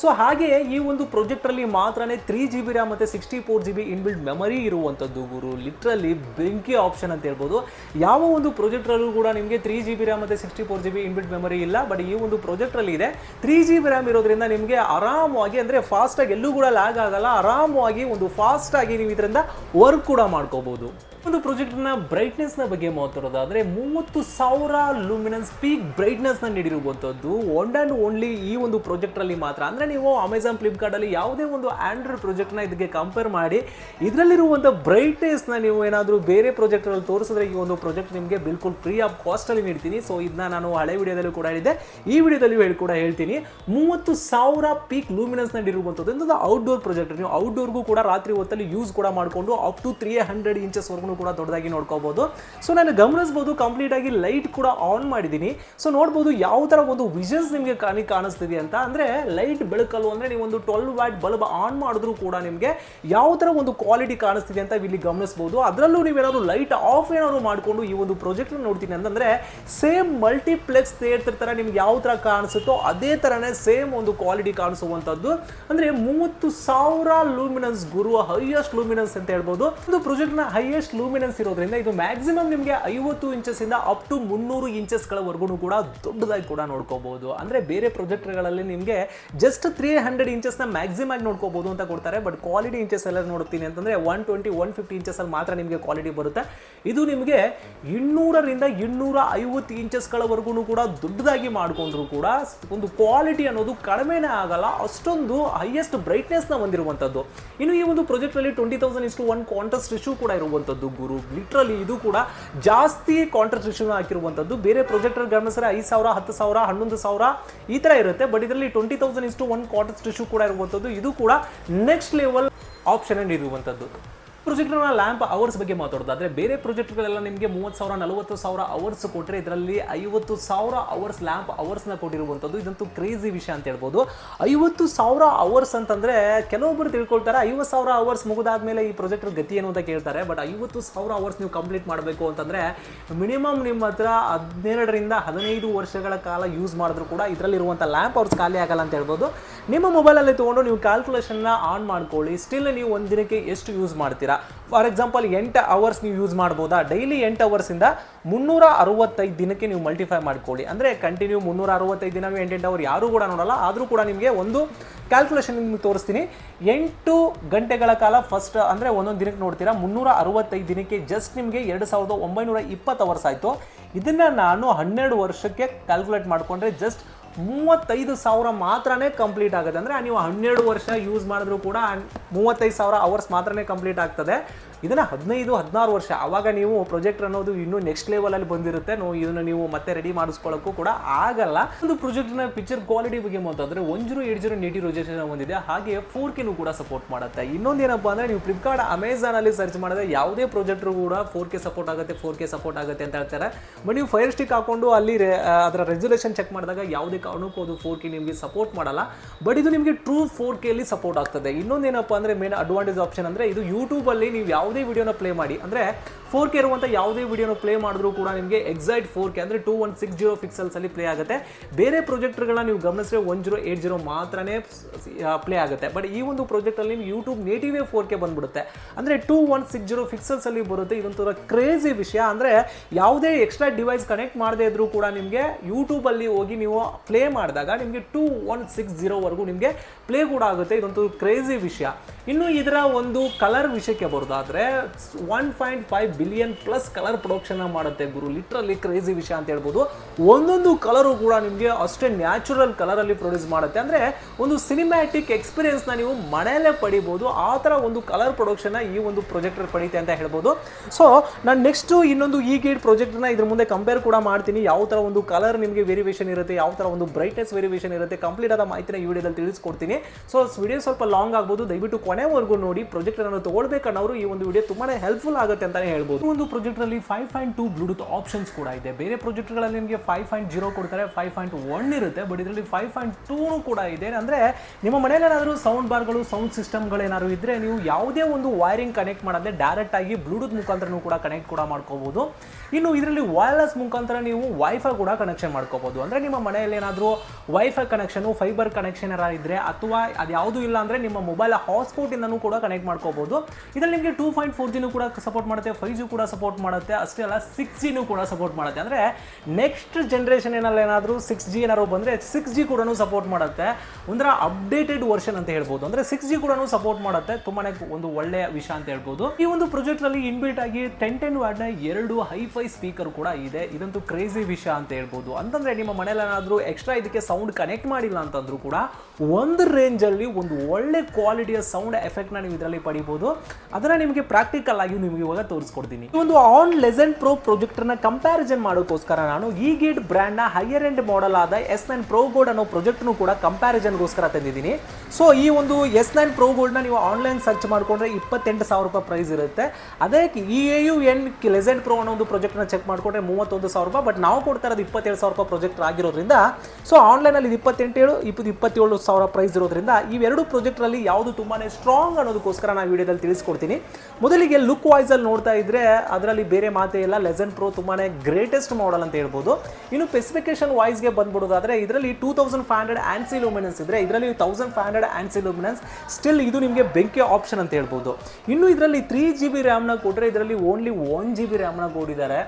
ಸೊ ಹಾಗೆ ಈ ಒಂದು ಪ್ರಾಜೆಕ್ಟ್ ಅಲ್ಲಿ ಮಾತ್ರನೇ ತ್ರೀ ಜಿ ಬಿ ರ್ಯಾಮ್ ಮತ್ತೆ sixty four G B inbuilt memory ಇರುವಂಥದ್ದು ಗುರು. ಲಿಟ್ರಲಿ ಬೆಂಕಿ ಆಪ್ಷನ್ ಅಂತ ಹೇಳ್ಬೋದು. ಯಾವ ಒಂದು ಪ್ರೊಜೆಕ್ಟ್ರಲ್ಲೂ ಕೂಡ ನಿಮಗೆ ತ್ರೀ ಜಿ ಬಿ ರ್ಯಾಮ್ ಮತ್ತೆ sixty four G B inbuilt memory ಇಲ್ಲ. ಬಟ್ ಈ ಒಂದು ಪ್ರೊಜೆಕ್ಟ್ರಲ್ಲಿ ಇದೆ. ತ್ರೀ ಜಿ ಬಿ ರ್ಯಾಮ್ ಇರೋದ್ರಿಂದ ನಿಮಗೆ ಆರಾಮವಾಗಿ ಅಂದರೆ ಫಾಸ್ಟಾಗಿ ಎಲ್ಲೂ ಕೂಡ ಲ್ಯಾಗ್ ಆಗಲ್ಲ. ಆರಾಮವಾಗಿ ಒಂದು ಫಾಸ್ಟಾಗಿ ನೀವು ಇದರಿಂದ ವರ್ಕ್ ಕೂಡ ಮಾಡ್ಕೋಬಹುದು ಒಂದು ಪ್ರಾಜೆಕ್ಟ್ನ ಬ್ರೈಟ್ನೆಸ್ನ ಬಗ್ಗೆ ಮಾತಾಡೋದಾದರೆ ಮೂವತ್ತು ಸಾವಿರ ಲೂಮಿನನ್ಸ್ ಪೀಕ್ ಬ್ರೈಟ್ನೆಸ್ನ ನೀಡಿರುವಂಥದ್ದು ಒನ್ ಆ್ಯಂಡ್ ಓನ್ಲಿ ಈ ಒಂದು ಪ್ರಾಜೆಕ್ಟ್ರಲ್ಲಿ ಮಾತ್ರ. ಅಂದರೆ ನೀವು ಅಮೆಝಾನ್ ಫ್ಲಿಪ್ಕಾರ್ಟಲ್ಲಿ ಯಾವುದೇ ಒಂದು ಆಂಡ್ರಾಯ್ಡ್ ಪ್ರಾಜೆಕ್ಟ್ನ ಇದಕ್ಕೆ ಕಂಪೇರ್ ಮಾಡಿ ಇದರಲ್ಲಿರುವಂಥ ಬ್ರೈಟ್ನೆಸ್ನ ನೀವು ಏನಾದರೂ ಬೇರೆ ಪ್ರಾಜೆಕ್ಟ್ರಲ್ಲಿ ತೋರಿಸಿದ್ರೆ ಈ ಒಂದು ಪ್ರಾಜೆಕ್ಟ್ ನಿಮಗೆ ಬಿಲ್ಕುಲ್ ಫ್ರೀ ಆಫ್ ಕಾಸ್ಟಲ್ಲಿ ನೀಡ್ತೀನಿ. ಸೊ ಇದನ್ನ ನಾನು ಹಳೆ ವಿಡಿಯೋದಲ್ಲೂ ಕೂಡ ಹೇಳಿದ್ದೆ. ಈ ವಿಡಿಯೋದಲ್ಲಿ ಹೇಳಿ ಕೂಡ ಹೇಳ್ತೀನಿ. ಮೂವತ್ತು ಸಾವಿರ ಪೀಕ್ ಲೂಮಿನನ್ಸ್ ನೀಡಿರುವಂಥದ್ದು ಔಟ್ಡೋರ್ ಪ್ರಾಜೆಕ್ಟ್ ನೀವು ಔಟ್ಡೋರ್ಗೂ ಕೂಡ ರಾತ್ರಿ ಹೊತ್ತಲ್ಲಿ ಯೂಸ್ ಕೂಡ ಮಾಡಿಕೊಂಡು up to three hundred inches ಕೂಡ ದೊಡ್ಡದಾಗಿ ನೋಡ್ಕೋಬಹುದು ಸೊ ನಾನು ಕಂಪ್ಲೀಟ್ ಆಗಿ ಲೈಟ್ ಕೂಡ ಆನ್ ಮಾಡಿದ್ದೀನಿ. ಸೊ ನೋಡ್ಬೋದು ಯಾವ ತರ ಒಂದು ವಿಷನ್ಸ್ ನಿಮಗೆ ಕಾಣಿ, ಕಾಣಿಸ್ತಿದೆ ಅಂತ. ಅಂದ್ರೆ ಲೈಟ್ ಬೆಳಕಲ್ಲು ಅಂದ್ರೆ ನೀವು ಒಂದು ಟ್ವೆಲ್ ವ್ಯಾಟ್ ಬಲ್ಬ್ ಆನ್ ಮಾಡಿದ್ರು ಕೂಡ ನಿಮಗೆ ಯಾವ ತರ ಒಂದು ಕ್ವಾಲಿಟಿ ಕಾಣಿಸ್ತಿದೆ ಅಂತ ಇಲ್ಲಿ ಗಮನಿಸಬಹುದು ಅದರಲ್ಲೂ ನೀವೇನಾದ್ರು ಲೈಟ್ ಆಫ್ ಏನಾದ್ರು ಮಾಡಿಕೊಂಡು ಈ ಒಂದು ಪ್ರಾಜೆಕ್ಟ್ ನೋಡ್ತೀನಿ ಅಂತಂದ್ರೆ ಸೇಮ್ ಮಲ್ಟಿಪ್ಲೆಕ್ಸ್ ಥಿಯೇಟರ್ ತರ ನಿಮ್ಗೆ ಯಾವ ತರ ಕಾಣಿಸುತ್ತೋ ಅದೇ ತರನೇ ಸೇಮ್ ಒಂದು ಕ್ವಾಲಿಟಿ ಕಾಣಿಸುವಂತದ್ದು ಅಂದ್ರೆ ಮೂವತ್ತು ಸಾವಿರ ಲೂಮಿನನ್ಸ್ ಗುರುವ ಹೈಯೆಸ್ಟ್ ಲೂಮಿನನ್ಸ್ ಅಂತ ಹೇಳ್ಬೋದು. ಒಂದು ಪ್ರಾಜೆಕ್ಟ್ನ ಹೈಯೆಸ್ಟ್ ಲೂಮಿನನ್ಸ್ ಇರೋದ್ರಿಂದ ಇದು ಮ್ಯಾಕ್ಸಿಮಮ್ ನಿಮಗೆ ಐವತ್ತು ಇಂಚಸ್ ಇಂದ ಅಪ್ ಟು ಮುನ್ನೂರು ಇಂಚಸ್ಗಳವರೆಗೂ ಕೂಡ ದೊಡ್ಡದಾಗಿ ಕೂಡ ನೋಡ್ಕೋಬಹುದು. ಅಂದ್ರೆ ಬೇರೆ ಪ್ರೊಜೆಕ್ಟರ್ಗಳಲ್ಲಿ ನಿಮಗೆ ಜಸ್ಟ್ ತ್ರೀ ಹಂಡ್ರೆಡ್ ಇಂಚಸ್ನ ಮ್ಯಾಕ್ಸಿಮಮ್ ಆಗಿ ನೋಡ್ಕೋಬಹುದು ಅಂತ ಕೊಡ್ತಾರೆ. ಬಟ್ ಕ್ವಾಲಿಟಿ ಇಂಚಸ್ ಎಲ್ಲ ನೋಡ್ತೀನಿ ಅಂತಂದ್ರೆ one twenty one fifty inches ಅಲ್ಲಿ ಮಾತ್ರ ನಿಮಗೆ ಕ್ವಾಲಿಟಿ ಬರುತ್ತೆ. ಇದು ನಿಮಗೆ ಇನ್ನೂರರಿಂದ ಇನ್ನೂರ ಐವತ್ತು ಇಂಚಸ್ಗಳವರೆಗೂ ಕೂಡ ದೊಡ್ಡದಾಗಿ ಮಾಡಿಕೊಂಡ್ರು ಕೂಡ ಒಂದು ಕ್ವಾಲಿಟಿ ಅನ್ನೋದು ಕಡಿಮೆನೇ ಆಗಲ್ಲ, ಅಷ್ಟೊಂದು ಹೈಯೆಸ್ಟ್ ಬ್ರೈಟ್ನೆಸ್ನ ಹೊಂದಿರುವಂಥದ್ದು ಇನ್ನು ಈ ಒಂದು ಪ್ರಾಜೆಕ್ಟಲ್ಲಿ ಟ್ವೆಂಟಿ ತೌಸಂಡ್ ಇಷ್ಟು ಒನ್ ಕಾಂಟ್ರಾಸ್ಟ್ ಇಶ್ಯೂ ಕೂಡ ಇರುವಂಥದ್ದು ಗುರು. ಲಿಟ್ರಲಿ ಇದು ಕೂಡ ಜಾಸ್ತಿ ಕಾಂಟ್ರಿಬ್ಯೂಷನ್ ಹಾಕಿರುವಂಥದ್ದು ಬೇರೆ ಪ್ರೊಜೆಕ್ಟರ್ ಗಮನಿಸಿದ್ರೆ ಐದು ಸಾವಿರ, ಹತ್ತು ಸಾವಿರ, ಹನ್ನೊಂದು ಸಾವಿರ ಈ ಥರ ಇರುತ್ತೆ. ಬಟ್ ಇದರಲ್ಲಿ ಟ್ವೆಂಟಿ ತೌಸಂಡ್ ಇಷ್ಟು ಒನ್ ಕಾಂಟ್ರಾಸ್ಟ್ ಕೂಡ ಇರುವಂಥದ್ದು. ಇದು ಕೂಡ ನೆಕ್ಸ್ಟ್ ಲೆವೆಲ್ ಆಪ್ಷನ್ ಇರುವಂಥದ್ದು. ಪ್ರೊಜೆಕ್ಟರ್ನ ಲ್ಯಾಂಪ್ ಅವರ್ಸ್ ಬಗ್ಗೆ ಮಾತಾಡೋದಾದ್ರೆ ಬೇರೆ ಪ್ರೊಜೆಕ್ಟ್ಗಳೆಲ್ಲ ನಿಮಗೆ ಮೂವತ್ತು ಸಾವಿರ, ನಲವತ್ತು ಸಾವಿರ ಅವರ್ಸ್ ಕೊಟ್ಟರೆ ಇದರಲ್ಲಿ ಐವತ್ತು ಸಾವಿರ ಅವರ್ಸ್ ಲ್ಯಾಂಪ್ ಅವರ್ಸ್ನ ಕೊಟ್ಟಿರುವಂಥದ್ದು. ಇದಂತೂ ಕ್ರೇಜಿ ವಿಷಯ ಅಂತ ಹೇಳ್ಬೋದು. ಐವತ್ತು ಸಾವಿರ ಅವರ್ಸ್ ಅಂತಂದ್ರೆ ಕೆಲವೊಬ್ಬರು ತಿಳ್ಕೊಳ್ತಾರೆ, ಐವತ್ತು ಸಾವಿರ ಅವರ್ಸ್ ಮುಗಿದಾದ್ಮೇಲೆ ಈ ಪ್ರೊಜೆಕ್ಟರ್ ಗತಿ ಏನು ಅಂತ ಕೇಳ್ತಾರೆ. ಬಟ್ ಐವತ್ತು ಸಾವಿರ ಅವರ್ಸ್ ನೀವು ಕಂಪ್ಲೀಟ್ ಮಾಡಬೇಕು ಅಂತಂದ್ರೆ ಮಿನಿಮಮ್ ನಿಮ್ಮ ಹತ್ರ ಹದಿನೆರಡರಿಂದ ಹದಿನೈದು ವರ್ಷಗಳ ಕಾಲ ಯೂಸ್ ಮಾಡಿದ್ರು ಕೂಡ ಇದರಲ್ಲಿರುವಂಥ ಲ್ಯಾಂಪ್ ಅವರ್ಸ್ ಖಾಲಿ ಆಗಲ್ಲ ಅಂತ ಹೇಳ್ಬೋದು. ನಿಮ್ಮ ಮೊಬೈಲಲ್ಲಿ ತೊಗೊಂಡು ನೀವು ಕ್ಯಾಲ್ಕುಲೇಷನ್ನ ಆನ್ ಮಾಡ್ಕೊಳ್ಳಿ. ಸ್ಟಿಲ್ ನೀವು ಒಂದು ದಿನಕ್ಕೆ ಎಷ್ಟು ಯೂಸ್ ಮಾಡ್ತೀರಾ? ಫಾರ್ ಎಕ್ಸಾಂಪಲ್ ಎಂಟು ಅವರ್ಸ್ ನೀವು ಯೂಸ್ ಮಾಡ್ಬೋದಾ? ಡೈಲಿ ಎಂಟು ಅವರ್ಸಿಂದ ಮುನ್ನೂರ ಅರವತ್ತೈದು ದಿನಕ್ಕೆ ನೀವು ಮಲ್ಟಿಫೈ ಮಾಡ್ಕೊಳ್ಳಿ. ಅಂದರೆ ಕಂಟಿನ್ಯೂ ಮುನ್ನೂರ ಅರವತ್ತೈದು ದಿನವೇ ಎಂಟೆಂಟು ಅವರ್ ಯಾರೂ ಕೂಡ ನೋಡಲ್ಲ. ಆದರೂ ಕೂಡ ನಿಮಗೆ ಒಂದು ಕ್ಯಾಲ್ಕುಲೇಷನ್ ನಿಮಗೆ ತೋರಿಸ್ತೀನಿ. ಎಂಟು ಗಂಟೆಗಳ ಕಾಲ ಫಸ್ಟ್ ಅಂದರೆ ಒಂದೊಂದು ದಿನಕ್ಕೆ ನೋಡ್ತೀರಾ? ಮುನ್ನೂರ ಅರವತ್ತೈದು ದಿನಕ್ಕೆ ಜಸ್ಟ್ ನಿಮಗೆ ಎರಡು ಸಾವಿರದ ಒಂಬೈನೂರ ಇಪ್ಪತ್ತು ಅವರ್ಸ್ ಆಯಿತು. ಇದನ್ನು ನಾನು ಹನ್ನೆರಡು ವರ್ಷಕ್ಕೆ ಕ್ಯಾಲ್ಕುಲೇಟ್ ಮಾಡಿಕೊಂಡ್ರೆ ಜಸ್ಟ್ ಮೂವತ್ತೈದು ಸಾವಿರ ಮಾತ್ರನೇ ಕಂಪ್ಲೀಟ್ ಆಗುತ್ತೆ. ಅಂದರೆ ನೀವು ಹನ್ನೆರಡು ವರ್ಷ ಯೂಸ್ ಮಾಡಿದ್ರು ಕೂಡ ಮೂವತ್ತೈದು ಸಾವಿರ ಅವರ್ಸ್ ಮಾತ್ರನೇ ಕಂಪ್ಲೀಟ್ ಆಗ್ತದೆ. ಇದನ್ನು ಹದಿನೈದು, ಹದಿನಾರು ವರ್ಷ. ಆವಾಗ ನೀವು ಪ್ರೊಜೆಕ್ಟ್ ಅನ್ನೋದು ಇನ್ನೂ ನೆಕ್ಸ್ಟ್ ಲೆವೆಲಲ್ಲಿ ಬಂದಿರುತ್ತೆ. ಇದನ್ನು ನೀವು ಮತ್ತೆ ರೆಡಿ ಮಾಡಿಸ್ಕೊಳ್ಳೋಕ್ಕೂ ಕೂಡ ಆಗಲ್ಲ. ಒಂದು ಪ್ರೊಜೆಕ್ಟ್ನ ಪಿಕ್ಚರ್ ಕ್ವಾಲಿಟಿ ಬಗ್ಗೆ ಮಾತಾಡಿದ್ರೆ one zero eight zero native resolution ಹೊಂದಿದೆ. ಹಾಗೆ ಫೋರ್ ಕೆನೂ ಕೂಡ ಸಪೋರ್ಟ್ ಮಾಡುತ್ತೆ. ಇನ್ನೊಂದೇನಪ್ಪ ಅಂದರೆ ನೀವು ಫ್ಲಿಪ್ಕಾರ್ಟ್ ಅಮೆಝಾನಲ್ಲಿ ಸರ್ಚ್ ಮಾಡಿದ್ರೆ ಯಾವುದೇ ಪ್ರಾಜೆಕ್ಟ್ರು ಕೂಡ ಫೋರ್ ಕೆ ಸಪೋರ್ಟ್ ಆಗುತ್ತೆ ಫೋರ್ ಕೆ ಸಪೋರ್ಟ್ ಆಗುತ್ತೆ ಅಂತ ಹೇಳ್ತಾರೆ. ಬಟ್ ನೀವು ಫೈರ್ ಸ್ಟಿಕ್ ಹಾಕೊಂಡು ಅಲ್ಲಿ ಅದರ ರೆಸಲ್ಯೂಷನ್ ಚೆಕ್ ಮಾಡಿದಾಗ ಯಾವುದೇ ಕಾರಣಕ್ಕೂ ಅದು ಫೋರ್ ಕೆ ನಿಮಗೆ ಸಪೋರ್ಟ್ ಮಾಡಲ್ಲ. ಬಟ್ ಇದು ನಿಮಗೆ ಟ್ರೂ ಫೋರ್ ಕೆಲಿ ಸಪೋರ್ಟ್ ಆಗ್ತದೆ. ಇನ್ನೊಂದೇನಪ್ಪ ಅಂದರೆ ಮೇನ್ ಅಡ್ವಾಂಟೇಜ್ ಆಪ್ಷನ್ ಅಂದರೆ ಇದು ಯೂಟ್ಯೂಬಲ್ಲಿ ನೀವು ಯಾವುದೇ ವಿಡಿಯೋನ ಪ್ಲೇ ಮಾಡಿ ಅಂದರೆ ಫೋರ್ ಕೆ ಇರುವಂಥ ಯಾವುದೇ ವಿಡಿಯೋನ ಪ್ಲೇ ಮಾಡಿದ್ರು ಕೂಡ ನಿಮಗೆ ಎಕ್ಸೈಟ್ ಫೋರ್ ಕೆ ಅಂದರೆ ಟೂ ಒನ್ ಸಿಕ್ಸ್ ಜೀರೋ ಅಲ್ಲಿ ಪ್ಲೇ ಆಗುತ್ತೆ. ಬೇರೆ ಪ್ರೊಜೆಕ್ಟರ್ಗಳನ್ನ ನೀವು ಗಮನಿಸಿದ್ರೆ ಒನ್ ಜೀರೋ ಏಟ್ ಜೀರೋ ಮಾತ್ರನೇ ಪ್ಲೇ ಆಗುತ್ತೆ. ಬಟ್ ಈ ಒಂದು ಪ್ರಾಜೆಕ್ಟಲ್ಲಿ ಯೂಟ್ಯೂಬ್ ನೇಟಿವೇ ಫೋರ್ ಕೆ ಬಂದ್ಬಿಡುತ್ತೆ. ಅಂದರೆ ಟೂ ಒನ್ ಸಿಕ್ಸ್ ಜೀರೋ ಅಲ್ಲಿ ಬರುತ್ತೆ. ಇದೊಂಥರ ಕ್ರೇಜಿ ವಿಷಯ. ಅಂದರೆ ಯಾವುದೇ ಎಕ್ಸ್ಟ್ರಾ ಡಿವೈಸ್ ಕನೆಕ್ಟ್ ಮಾಡದೇ ಇದ್ರೂ ಕೂಡ ನಿಮಗೆ ಯೂಟ್ಯೂಬಲ್ಲಿ ಹೋಗಿ ನೀವು ಪ್ಲೇ ಮಾಡಿದಾಗ ನಿಮಗೆ ಟೂ ಒನ್ ಸಿಕ್ಸ್ ಜೀರೋವರೆಗೂ ನಿಮಗೆ ಪ್ಲೇ ಕೂಡ ಆಗುತ್ತೆ. ಇದೊಂಥರ ಕ್ರೇಜಿ ವಿಷಯ. ಇನ್ನು ಇದರ ಒಂದು ಕಲರ್ ವಿಷಯಕ್ಕೆ ಬರೋದಾದರೆ one point five billion plus colour production ಮಾಡುತ್ತೆ ಗುರು. ಲಿಟ್ರಲ್ಲಿ ಕ್ರೇಜಿ ವಿಷಯ ಅಂತ ಹೇಳ್ಬೋದು. ಒಂದೊಂದು ಕಲರು ಕೂಡ ನಿಮಗೆ ಅಷ್ಟೇ ನ್ಯಾಚುರಲ್ ಕಲರಲ್ಲಿ ಪ್ರೊಡ್ಯೂಸ್ ಮಾಡುತ್ತೆ. ಅಂದರೆ ಒಂದು ಸಿನಿಮ್ಯಾಟಿಕ್ ಎಕ್ಸ್ಪೀರಿಯನ್ಸ್ನ ನೀವು ಮನೆಯಲ್ಲೇ ಪಡಿಬೋದು. ಆ ಥರ ಒಂದು ಕಲರ್ ಪ್ರೊಡಕ್ಷನ್ನ ಈ ಒಂದು ಪ್ರೊಜೆಕ್ಟರ್ ಪಡೀತೆ ಅಂತ ಹೇಳ್ಬೋದು. ಸೊ ನಾನು ನೆಕ್ಸ್ಟು ಇನ್ನೊಂದು ಈ ಗೇಟ್ ಪ್ರಾಜೆಕ್ಟ್ನ ಇದ್ರ ಮುಂದೆ ಕಂಪೇರ್ ಕೂಡ ಮಾಡ್ತೀನಿ. ಯಾವ ಥರ ಒಂದು ಕಲರ್ ನಿಮಗೆ ವೇರಿಯೇಷನ್ ಇರುತ್ತೆ, ಯಾವ ಥರ ಒಂದು ಬ್ರೈಟ್ನೆಸ್ ವೇರಿಯೇಷನ್ ಇರುತ್ತೆ ಕಂಪ್ಲೀಟ್ ಆದ ಮಾಹಿತಿನ ಈ ವಿಡಿಯೋದಲ್ಲಿ ತಿಳಿಸ್ಕೊಡ್ತೀನಿ. ಸೊ ವಿಡಿಯೋ ಸ್ವಲ್ಪ ಲಾಂಗ್ ಆಗ್ಬೋದು. ದಯವಿಟ್ಟು ಕೊನೆವರೆಗೂ ನೋಡಿ. ಪ್ರಾಜೆಕ್ಟ್ ಅನ್ನು ತಗೊಳ್ಬೇಕನ್ನೋರು ಈ ಒಂದು ವಿಡಿಯೋ ತುಂಬಾ ಹೆಲ್ಪ್ಫುಲ್ ಆಗುತ್ತೆ ಅಂತಲೇ ಹೇಳ್ಬೋದು. ಈ ಒಂದು ಪ್ರಾಜೆಕ್ಟ್ ಅಲ್ಲಿ five point two bluetooth options ಕೂಡ ಇದೆ. ಬೇರೆ ಪ್ರಾಜೆಕ್ಟ್ಗಳಲ್ಲಿ ನಿಮಗೆ ಫೈವ್ ಪಾಯಿಂಟ್ ಜೀರೋ ಕೊಡ್ತಾರೆ ಫೈವ್ ಪಾಯಿಂಟ್ ಒನ್ ಇರುತ್ತೆ ಬಟ್ ಇದರಲ್ಲಿ ಫೈವ್ ಪಾಯಿಂಟ್ ಟೂ ಕೂಡ ಇದೆ. ಅಂದ್ರೆ ನಿಮ್ಮ ಮನೇಲಿ ಏನಾದರೂ ಸೌಂಡ್ ಬಾರ್ಗಳು ಸೌಂಡ್ ಸಿಸ್ಟಮ್ಗಳು ಏನಾದ್ರು ಇದ್ರೆ ನೀವು ಯಾವುದೇ ಒಂದು ವೈರಿಂಗ್ ಕನೆಕ್ಟ್ ಮಾಡದೆ ಡೈರೆಕ್ಟ್ ಆಗಿ ಬ್ಲೂಟೂತ್ ಮುಖಾಂತರ ಕೂಡ ಕನೆಕ್ಟ್ ಕೂಡ ಮಾಡ್ಕೋಬಹುದು ಇನ್ನು ಇದರಲ್ಲಿ ವೈರ್ಲೆಸ್ ಮುಖಾಂತರ ನೀವು ವೈಫೈ ಕೂಡ ಕನೆಕ್ಷನ್ ಮಾಡ್ಕೋಬಹುದು ಅಂದ್ರೆ ನಿಮ್ಮ ಮನೆಯಲ್ಲಿ ಏನಾದರೂ ವೈಫೈ ಕನೆಕ್ಷನ್ ಫೈಬರ್ ಕನೆಕ್ಷನ್ ಏನಾದ್ರು ಇದ್ರೆ ಅಥವಾ ಅದು ಯಾವುದು ಇಲ್ಲ ಅಂದ್ರೆ ನಿಮ್ಮ ಮೊಬೈಲ್ ಹಾಟ್ಸ್ಪಾಟ್ ಇಂದನೂ ಕೂಡ ಕನೆಕ್ಟ್ ಮಾಡ್ಕೋಬಹುದು ಇದರಲ್ಲಿ ನಿಮಗೆ ಟೂ ಪಾಯಿಂಟ್ ಫೋರ್ ಜಿನೂ ಕೂಡ ಸಪೋರ್ಟ್ ಮಾಡುತ್ತೆ ಫೈವ್ ಜಿ ಕೂಡ ಸಪೋರ್ಟ್ ಮಾಡುತ್ತೆ. ಅಷ್ಟೇ ಅಲ್ಲ ಸಿಕ್ಸ್ ಜಿನೂ ಕೂಡ ಸಪೋರ್ಟ್ ಮಾಡುತ್ತೆ. ಅಂದ್ರೆ ನೆಕ್ಸ್ಟ್ ಜನ್ರೇಷನ್ ಏನಲ್ಲ ಏನಾದರೂ ಸಿಕ್ಸ್ ಜಿ ಏನಾದ್ರು ಬಂದ್ರೆ ಸಿಕ್ಸ್ ಜಿ ಕೂಡ ಸಪೋರ್ಟ್ ಮಾಡುತ್ತೆ. ಒಂಥರ ಅಪ್ಡೇಟೆಡ್ ವರ್ಷನ್ ಅಂತ ಹೇಳ್ಬೋದು. ಅಂದ್ರೆ ಸಿಕ್ಸ್ ಜಿ ಕೂಡ ಸಪೋರ್ಟ್ ಮಾಡುತ್ತೆ. ತುಂಬಾನೇ ಒಂದು ಒಳ್ಳೆಯ ವಿಷಯ ಅಂತ ಹೇಳ್ಬೋದು. ಈ ಒಂದು ಪ್ರಾಜೆಕ್ಟ್ ಅಲ್ಲಿ ಇನ್ಬಿಲ್ಟ್ ಆಗಿ ಟೆನ್ ಟೆನ್ನ ಎರಡು ಹೈಫೈ ಸ್ಪೀಕರ್ ಕೂಡ ಇದೆ. ಇದಂತೂ ಕ್ರೇಜಿ ವಿಷಯ ಅಂತ ಹೇಳ್ಬೋದು. ಅಂತಂದ್ರೆ ನಿಮ್ಮ ಮನೇಲಿ ಏನಾದರೂ ಎಕ್ಸ್ಟ್ರಾ ಇದಕ್ಕೆ ಸೌಂಡ್ ಕನೆಕ್ಟ್ ಮಾಡಿಲ್ಲ ಅಂತಂದ್ರೂ ಕೂಡ ಒಂದು ರೇಂಜ್ ಅಲ್ಲಿ ಒಂದು ಒಳ್ಳೆ ಕ್ವಾಲಿಟಿಯ ಸೌಂಡ್ ಎಫೆಕ್ಟ್ನ ನೀವು ಇದರಲ್ಲಿ ಪಡಿಬೋದು. ಅದನ್ನ ನಿಮಗೆ ಪ್ರಾಕ್ಟಿಕಲ್ ಆಗಿ ನಿಮಗೆ ಇವಾಗ ತೋರಿಸ್ಕೊಡ್ತೀನಿ. ಈ ಒಂದು ಆನ್ ಲೆಸನ್ ಪ್ರೋ ಪ್ರೊಜೆಕ್ಟರ್ನ ಕಂಪ್ಯಾರಿಸನ್ ಮಾಡೋಕ್ಕೋಸ್ಕರ ನಾನು ಈ ಗೇಟ್ ಬ್ರ್ಯಾಂಡ್ನ ಹೈಯರ್ ಎಂಡ್ ಮಾಡೆಲ್ ಆದ ಎಸ್ ನೈನ್ ಪ್ರೋ ಗೋಲ್ಡ್ ಅನ್ನೋ ಪ್ರಾಜೆಕ್ಟ್ ಕೂಡ ಕಂಪ್ಯಾರಿಸನ್ಗೋಸ್ಕರ ತಂದಿದ್ದೀನಿ. ಸೊ ಈ ಒಂದು ಎಸ್ ನೈನ್ ಪ್ರೋ ಗೋಲ್ಡ್ ನೀವು ಆನ್ಲೈನ್ ಸರ್ಚ್ ಮಾಡ್ಕೊಂಡ್ರೆ ಇಪ್ಪತ್ತೆಂಟು ಸಾವಿರ ರೂಪಾಯಿ ಪ್ರೈಸ್ ಇರುತ್ತೆ. ಅದೇ ಈ A U N Lucent pro ಅನ್ನೋ ಒಂದು ಪ್ರಾಜೆಕ್ಟ್ನ ಚೆಕ್ ಮಾಡ್ಕೊಂಡ್ರೆ ಮೂವತ್ತೊಂದು ಸಾವಿರ ರೂಪಾಯಿ ಬಟ್ ನಾವು ಕೊಡ್ತಾ ಇರೋದು ಇಪ್ಪತ್ತೇಳು ಸಾವಿರ ರೂಪಾಯಿ ಪ್ರೊಜೆಕ್ಟ್ ಆಗಿರೋದ್ರಿಂದ ಸೊ ಆನ್ಲೈನ್ ಅಲ್ಲಿ ಇಪ್ಪತ್ತೆಂಟೇಳು ಇಪ್ಪತ್ತು ಇಪ್ಪತ್ತೇಳು ಸಾವಿರ ಪ್ರೈಸ್ ಇರೋದ್ರಿಂದ ಇವೆರಡು ಪ್ರಾಜೆಕ್ಟ್ ಅಲ್ಲಿ ಯಾವುದು ತುಂಬಾನೇ ಸ್ಟ್ರಾಂಗ್ ಅನ್ನೋದಕ್ಕೋಸ್ಕರ ನಾನು ವಿಡಿಯೋದಲ್ಲಿ ತಿಳಿಸ್ಕೊಡ್ತೀನಿ. ಮೊದಲಿಗೆ ಲುಕ್ ವೈಸ್ ಅಲ್ಲಿ ನೋಡ್ತಾ ಇದ್ರೆ ಇದ್ರೆ ಅದರಲ್ಲಿ ಬೇರೆ ಮಾತೇ ಇಲ್ಲ. ಲೆಸನ್ ಪ್ರೋ ತುಂಬಾ ಗ್ರೇಟೆಸ್ಟ್ ಮಾಡೆಲ್ ಅಂತ ಹೇಳ್ಬೋದು. ಇನ್ನು ಸ್ಪೆಸಿಫಿಕೇಶನ್ ವಾಯ್ಸ್ಗೆ ಬಂದ್ಬಿಡೋದಾದ್ರೆ, ಇದರಲ್ಲಿ two thousand five hundred ANSI luminance ಇದ್ರೆ, ಇದರಲ್ಲಿ thousand five hundred ANSI luminance still ಇದು ನಿಮಗೆ ಬೆಂಕಿ ಆಪ್ಷನ್ ಅಂತ ಹೇಳ್ಬೋದು. ಇನ್ನು ಇದರಲ್ಲಿ ತ್ರೀ ಜಿ ಬಿ ರ್ಯಾಮ್ನ ಕೊಟ್ಟರೆ ಇದರಲ್ಲಿ ಓನ್ಲಿ ಒನ್ ಜಿ ಬಿ ರ್ಯಾಮ್ನ ಕೊಟ್ಟಿದ್ದಾರೆ.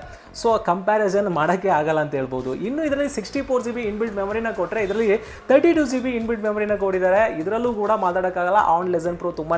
ಸೊ ಕಂಪ್ಯಾರಿಸನ್ ಮಾಡೋಕ್ಕೆ ಆಗಲ್ಲ ಅಂತ ಹೇಳ್ಬೋದು. ಇನ್ನು ಇದರಲ್ಲಿ sixty four G B inbuilt ಮೆಮೊರಿನ ಕೊಟ್ಟರೆ ಇದರಲ್ಲಿ thirty two G B inbuilt ಮೆಮರಿನ ಕೊಟ್ಟಿದ್ದಾರೆ. ಇದರಲ್ಲೂ ಕೂಡ ಮಾತಾಡೋಕ್ಕಾಗಲ್ಲ. ಆನ್ ಲೆಸನ್ ಪ್ರೋ ತುಂಬಾ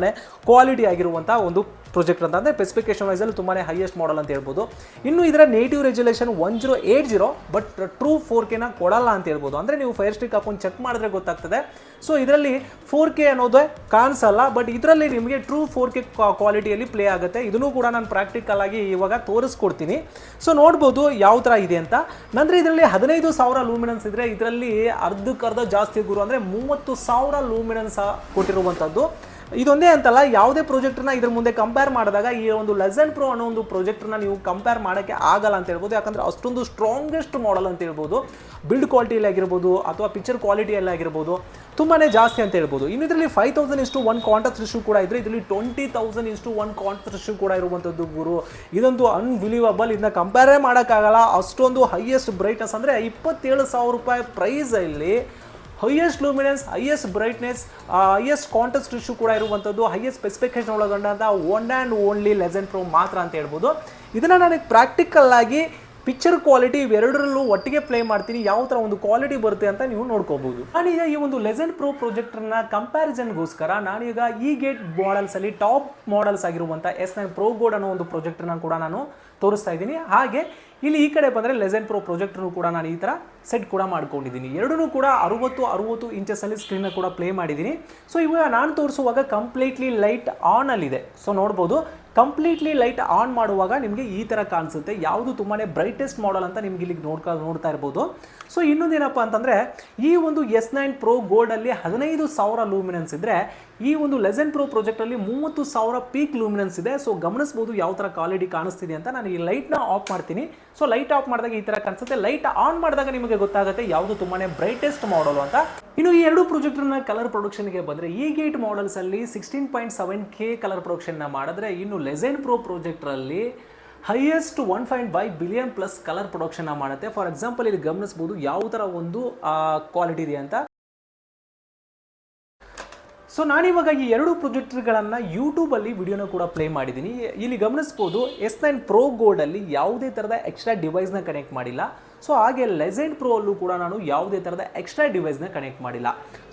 ಕ್ವಾಲಿಟಿ ಆಗಿರುವಂಥ ಒಂದು ಪ್ರೊಜೆಕ್ಟ್ ಅಂತ. ಅಂದರೆ ಸ್ಪೆಸಿಫಿಕೇಶನ್ ವೈಸಲ್ಲಿ ತುಂಬಾ ಹೈಯೆಸ್ಟ್ ಮಾಡೆಲ್ ಅಂತ ಹೇಳ್ಬೋದು. ಇನ್ನು ಇದರ native resolution one zero eight zero but true four ಕೆನ ಕೊಡಲ್ಲ ಅಂತ ಹೇಳ್ಬೋದು. ಅಂದರೆ ನೀವು ಫೈರ್ ಸ್ಟಿಕ್ ಹಾಕೊಂಡು ಚೆಕ್ ಮಾಡಿದ್ರೆ ಗೊತ್ತಾಗ್ತದೆ. ಸೊ ಇದರಲ್ಲಿ ಫೋರ್ ಕೆ ಅನ್ನೋದೇ ಕಾಣಿಸಲ್ಲ ಬಟ್ ಇದರಲ್ಲಿ ನಿಮಗೆ ಟ್ರೂ ಫೋರ್ ಕೆ ಕ್ವಾಲಿಟಿಯಲ್ಲಿ ಪ್ಲೇ ಆಗುತ್ತೆ. ಇದನ್ನು ಕೂಡ ನಾನು ಪ್ರಾಕ್ಟಿಕಲ್ ಆಗಿ ಇವಾಗ ತೋರಿಸ್ಕೊಡ್ತೀನಿ. ಸೊ ನೋಡ್ಬೋದು ಯಾವ ಥರ ಇದೆ ಅಂತ. ನಂತರ ಇದರಲ್ಲಿ ಹದಿನೈದು ಸಾವಿರ ಲೂಮಿನೆನ್ಸ್ ಇದ್ದರೆ ಇದರಲ್ಲಿ ಅರ್ಧಕ್ಕರ್ಧ ಜಾಸ್ತಿ ಗುರು ಅಂದರೆ ಮೂವತ್ತು ಸಾವಿರ ಲೂಮಿನೆನ್ಸ್ ಕೊಟ್ಟಿರುವಂಥದ್ದು ಇದೊಂದೇ ಅಂತಲ್ಲ, ಯಾವುದೇ ಪ್ರಾಜೆಕ್ಟ್ನ ಇದ್ರ ಮುಂದೆ ಕಂಪೇರ್ ಮಾಡಿದಾಗ ಈ ಒಂದು ಲೆಸನ್ ಪ್ರೋ ಅನ್ನೋ ಒಂದು ಪ್ರಾಜೆಕ್ಟ್ನ ನೀವು ಕಂಪೇರ್ ಮಾಡೋಕ್ಕೆ ಆಗಲ್ಲ ಅಂತ ಹೇಳ್ಬೋದು. ಯಾಕಂದರೆ ಅಷ್ಟೊಂದು ಸ್ಟ್ರಾಂಗೆಸ್ಟ್ ಮಾಡೆಲ್ ಅಂತ ಹೇಳ್ಬೋದು. ಬಿಲ್ಡ್ ಕ್ವಾಲಿಟಿಯಲ್ಲಿ ಆಗಿರ್ಬೋದು, ಅಥವಾ ಪಿಕ್ಚರ್ ಕ್ವಾಲಿಟಿಯಲ್ಲಿ ಆಗಿರ್ಬೋದು ತುಂಬಾ ಜಾಸ್ತಿ ಅಂತ ಹೇಳ್ಬೋದು. ಇನ್ನು ಇದರಲ್ಲಿ ಫೈವ್ ತೌಸಂಡ್ ಇಷ್ಟು ಒನ್ ಕಾಂಟ್ರಾಕ್ಟ್ ಇಶ್ಯೂ ಕೂಡ ಇದ್ರೆ ಇದರಲ್ಲಿ ಟ್ವೆಂಟಿ ತೌಸಂಡ್ ಇಷ್ಟು ಒನ್ ಕಾಂಟ್ರಾಕ್ಟ್ ಇಶ್ಯೂ ಕೂಡ ಇರುವಂಥದ್ದು ಗುರು. ಇದಂತೂ ಅನ್ಬಿಲೀವಬಲ್ ಇದನ್ನ ಕಂಪೇರೇ ಮಾಡೋಕ್ಕಾಗಲ್ಲ. ಅಷ್ಟೊಂದು ಹೈಯೆಸ್ಟ್ ಬ್ರೈಟ್ನೆಸ್ ಅಂದರೆ ಇಪ್ಪತ್ತೇಳು ಸಾವಿರ ರೂಪಾಯಿ ಪ್ರೈಸಲ್ಲಿ highest luminance highest brightness highest contrast issue ಕೂಡ ಇರುವಂಥದ್ದು highest specification ಒಳಗೊಂಡಂಥ one and only Lesson Pro ಮಾತ್ರ ಅಂತ ಹೇಳ್ಬೋದು. ಇದನ್ನು ನನಗೆ ಪ್ರಾಕ್ಟಿಕಲ್ ಆಗಿ ಪಿಕ್ಚರ್ ಕ್ವಾಲಿಟಿ ಇವೆರಡರಲ್ಲೂ ಒಟ್ಟಿಗೆ ಪ್ಲೇ ಮಾಡ್ತೀನಿ, ಯಾವ ಥರ ಒಂದು ಕ್ವಾಲಿಟಿ ಬರುತ್ತೆ ಅಂತ ನೀವು ನೋಡ್ಕೋಬಹುದು ನಾನೀಗ ಈ ಒಂದು ಲೆಸನ್ ಪ್ರೋ ಪ್ರಾಜೆಕ್ಟರ್ನ ಕಂಪ್ಯಾರಿಸನ್ಗೋಸ್ಕರ ನಾನೀಗ ಈ ಗೇಟ್ ಮಾಡೆಲ್ಸಲ್ಲಿ ಟಾಪ್ ಮಾಡೆಲ್ಸ್ ಆಗಿರುವಂಥ ಎಸ್ ನೈನ್ ಪ್ರೋ ಗೋಡ್ ಅನ್ನೋ ಒಂದು ಪ್ರೊಜೆಕ್ಟರ್ನ ಕೂಡ ನಾನು ತೋರಿಸ್ತಾ ಇದ್ದೀನಿ. ಹಾಗೆ ಇಲ್ಲಿ ಈ ಕಡೆ ಬಂದರೆ ಲೆಸನ್ ಪ್ರೋ ಪ್ರೊಜೆಕ್ಟ್ರು ಕೂಡ ನಾನು ಈ ಥರ ಸೆಟ್ ಕೂಡ ಮಾಡ್ಕೊಂಡಿದ್ದೀನಿ. ಎರಡೂ ಕೂಡ ಅರುವತ್ತು ಅರುವತ್ತು ಇಂಚಸ್ಸಲ್ಲಿ ಸ್ಕ್ರೀನ್ನ ಕೂಡ ಪ್ಲೇ ಮಾಡಿದ್ದೀನಿ. ಸೊ ಇವಾಗ ನಾನು ತೋರಿಸುವಾಗ ಕಂಪ್ಲೀಟ್ಲಿ ಲೈಟ್ ಆನಲ್ಲಿದೆ ಸೊ ನೋಡ್ಬೋದು. ಕಂಪ್ಲೀಟ್ಲಿ ಲೈಟ್ ಆನ್ ಮಾಡುವಾಗ ನಿಮಗೆ ಈ ಥರ ಕಾಣಿಸುತ್ತೆ. ಯಾವುದು ತುಂಬಾ ಬ್ರೈಟೆಸ್ಟ್ ಮಾಡೆಲ್ ಅಂತ ನಿಮ್ಗೆ ಇಲ್ಲಿ ನೋಡ್ಕೊ, ನೋಡ್ತಾ ಇರ್ಬೋದು. ಸೊ ಇನ್ನೊಂದೇನಪ್ಪ ಅಂತಂದರೆ, ಈ ಒಂದು ಎಸ್ ನೈನ್ ಪ್ರೋ ಗೋಲ್ಡಲ್ಲಿ ಹದಿನೈದು ಸಾವಿರ ಲೂಮಿನೆನ್ಸ್ ಇದ್ದರೆ ಈ ಒಂದು ಲೆಸೆನ್ ಪ್ರೋ ಪ್ರೊಜೆಕ್ಟಲ್ಲಿ ಮೂವತ್ತು ಸಾವಿರ ಪೀಕ್ ಲೂಮಿನೆನ್ಸ್ ಇದೆ. ಸೊ ಗಮನಿಸ್ಬೋದು ಯಾವ ಥರ ಕ್ವಾಲಿಟಿ ಕಾಣಿಸ್ತಿದೆ ಅಂತ. ನಾನು ಈ ಲೈಟ್ನ ಆಫ್ ಮಾಡ್ತೀನಿ. ಸೊ ಲೈಟ್ ಆಫ್ ಮಾಡಿದಾಗ ಈ ಥರ ಕಾಣಿಸುತ್ತೆ. ಲೈಟ್ ಆನ್ ಮಾಡಿದಾಗ ನಿಮಗೆ ಗೊತ್ತಾಗುತ್ತೆ ಯಾವುದು ತುಂಬಾ ಬ್ರೈಟೆಸ್ಟ್ ಮಾಡಲ್ ಅಂತ. ಇನ್ನು ಈ ಎರಡು ಪ್ರಾಜೆಕ್ಟ್ನ ಕಲರ್ ಪ್ರೊಡಕ್ಷನ್ಗೆ ಬಂದರೆ ಈ gate ಮಾಡಲ್ಸಲ್ಲಿ sixteen point seven K colour ಪ್ರೊಡಕ್ಷನ್ನ ಮಾಡಿದ್ರೆ, ಇನ್ನು lesson pro ಪ್ರಾಜೆಕ್ಟ್ರಲ್ಲಿ highest one point five billion plus colour production ಮಾಡುತ್ತೆ. ಫಾರ್ ಎಕ್ಸಾಂಪಲ್ ಇಲ್ಲಿ ಗಮನಿಸ್ಬೋದು ಯಾವ ಥರ ಒಂದು ಕ್ವಾಲಿಟಿ ಇದೆ ಅಂತ. ಸೊ ನಾನಿವಾಗ ಈ ಎರಡು ಪ್ರೊಜೆಕ್ಟ್ಗಳನ್ನು ಯೂಟ್ಯೂಬಲ್ಲಿ ವಿಡಿಯೋನ ಕೂಡ ಪ್ಲೇ ಮಾಡಿದ್ದೀನಿ. ಇಲ್ಲಿ ಗಮನಿಸ್ಬೋದು ಎಸ್ ನೈನ್ ಪ್ರೋ ಗೋಲ್ಡಲ್ಲಿ ಯಾವುದೇ ಥರದ ಎಕ್ಸ್ಟ್ರಾ ಡಿವೈಸ್ನ ಕನೆಕ್ಟ್ ಮಾಡಿಲ್ಲ. ಸೊ ಹಾಗೆ ಲೆಸೆಂಡ್ ಪ್ರೋ ಅಲ್ಲೂ ಕೂಡ ನಾನು ಯಾವುದೇ ಥರದ ಎಕ್ಸ್ಟ್ರಾ ಡಿವೈಸ್ನ ಕನೆಕ್ಟ್ ಮಾಡಿಲ್ಲ.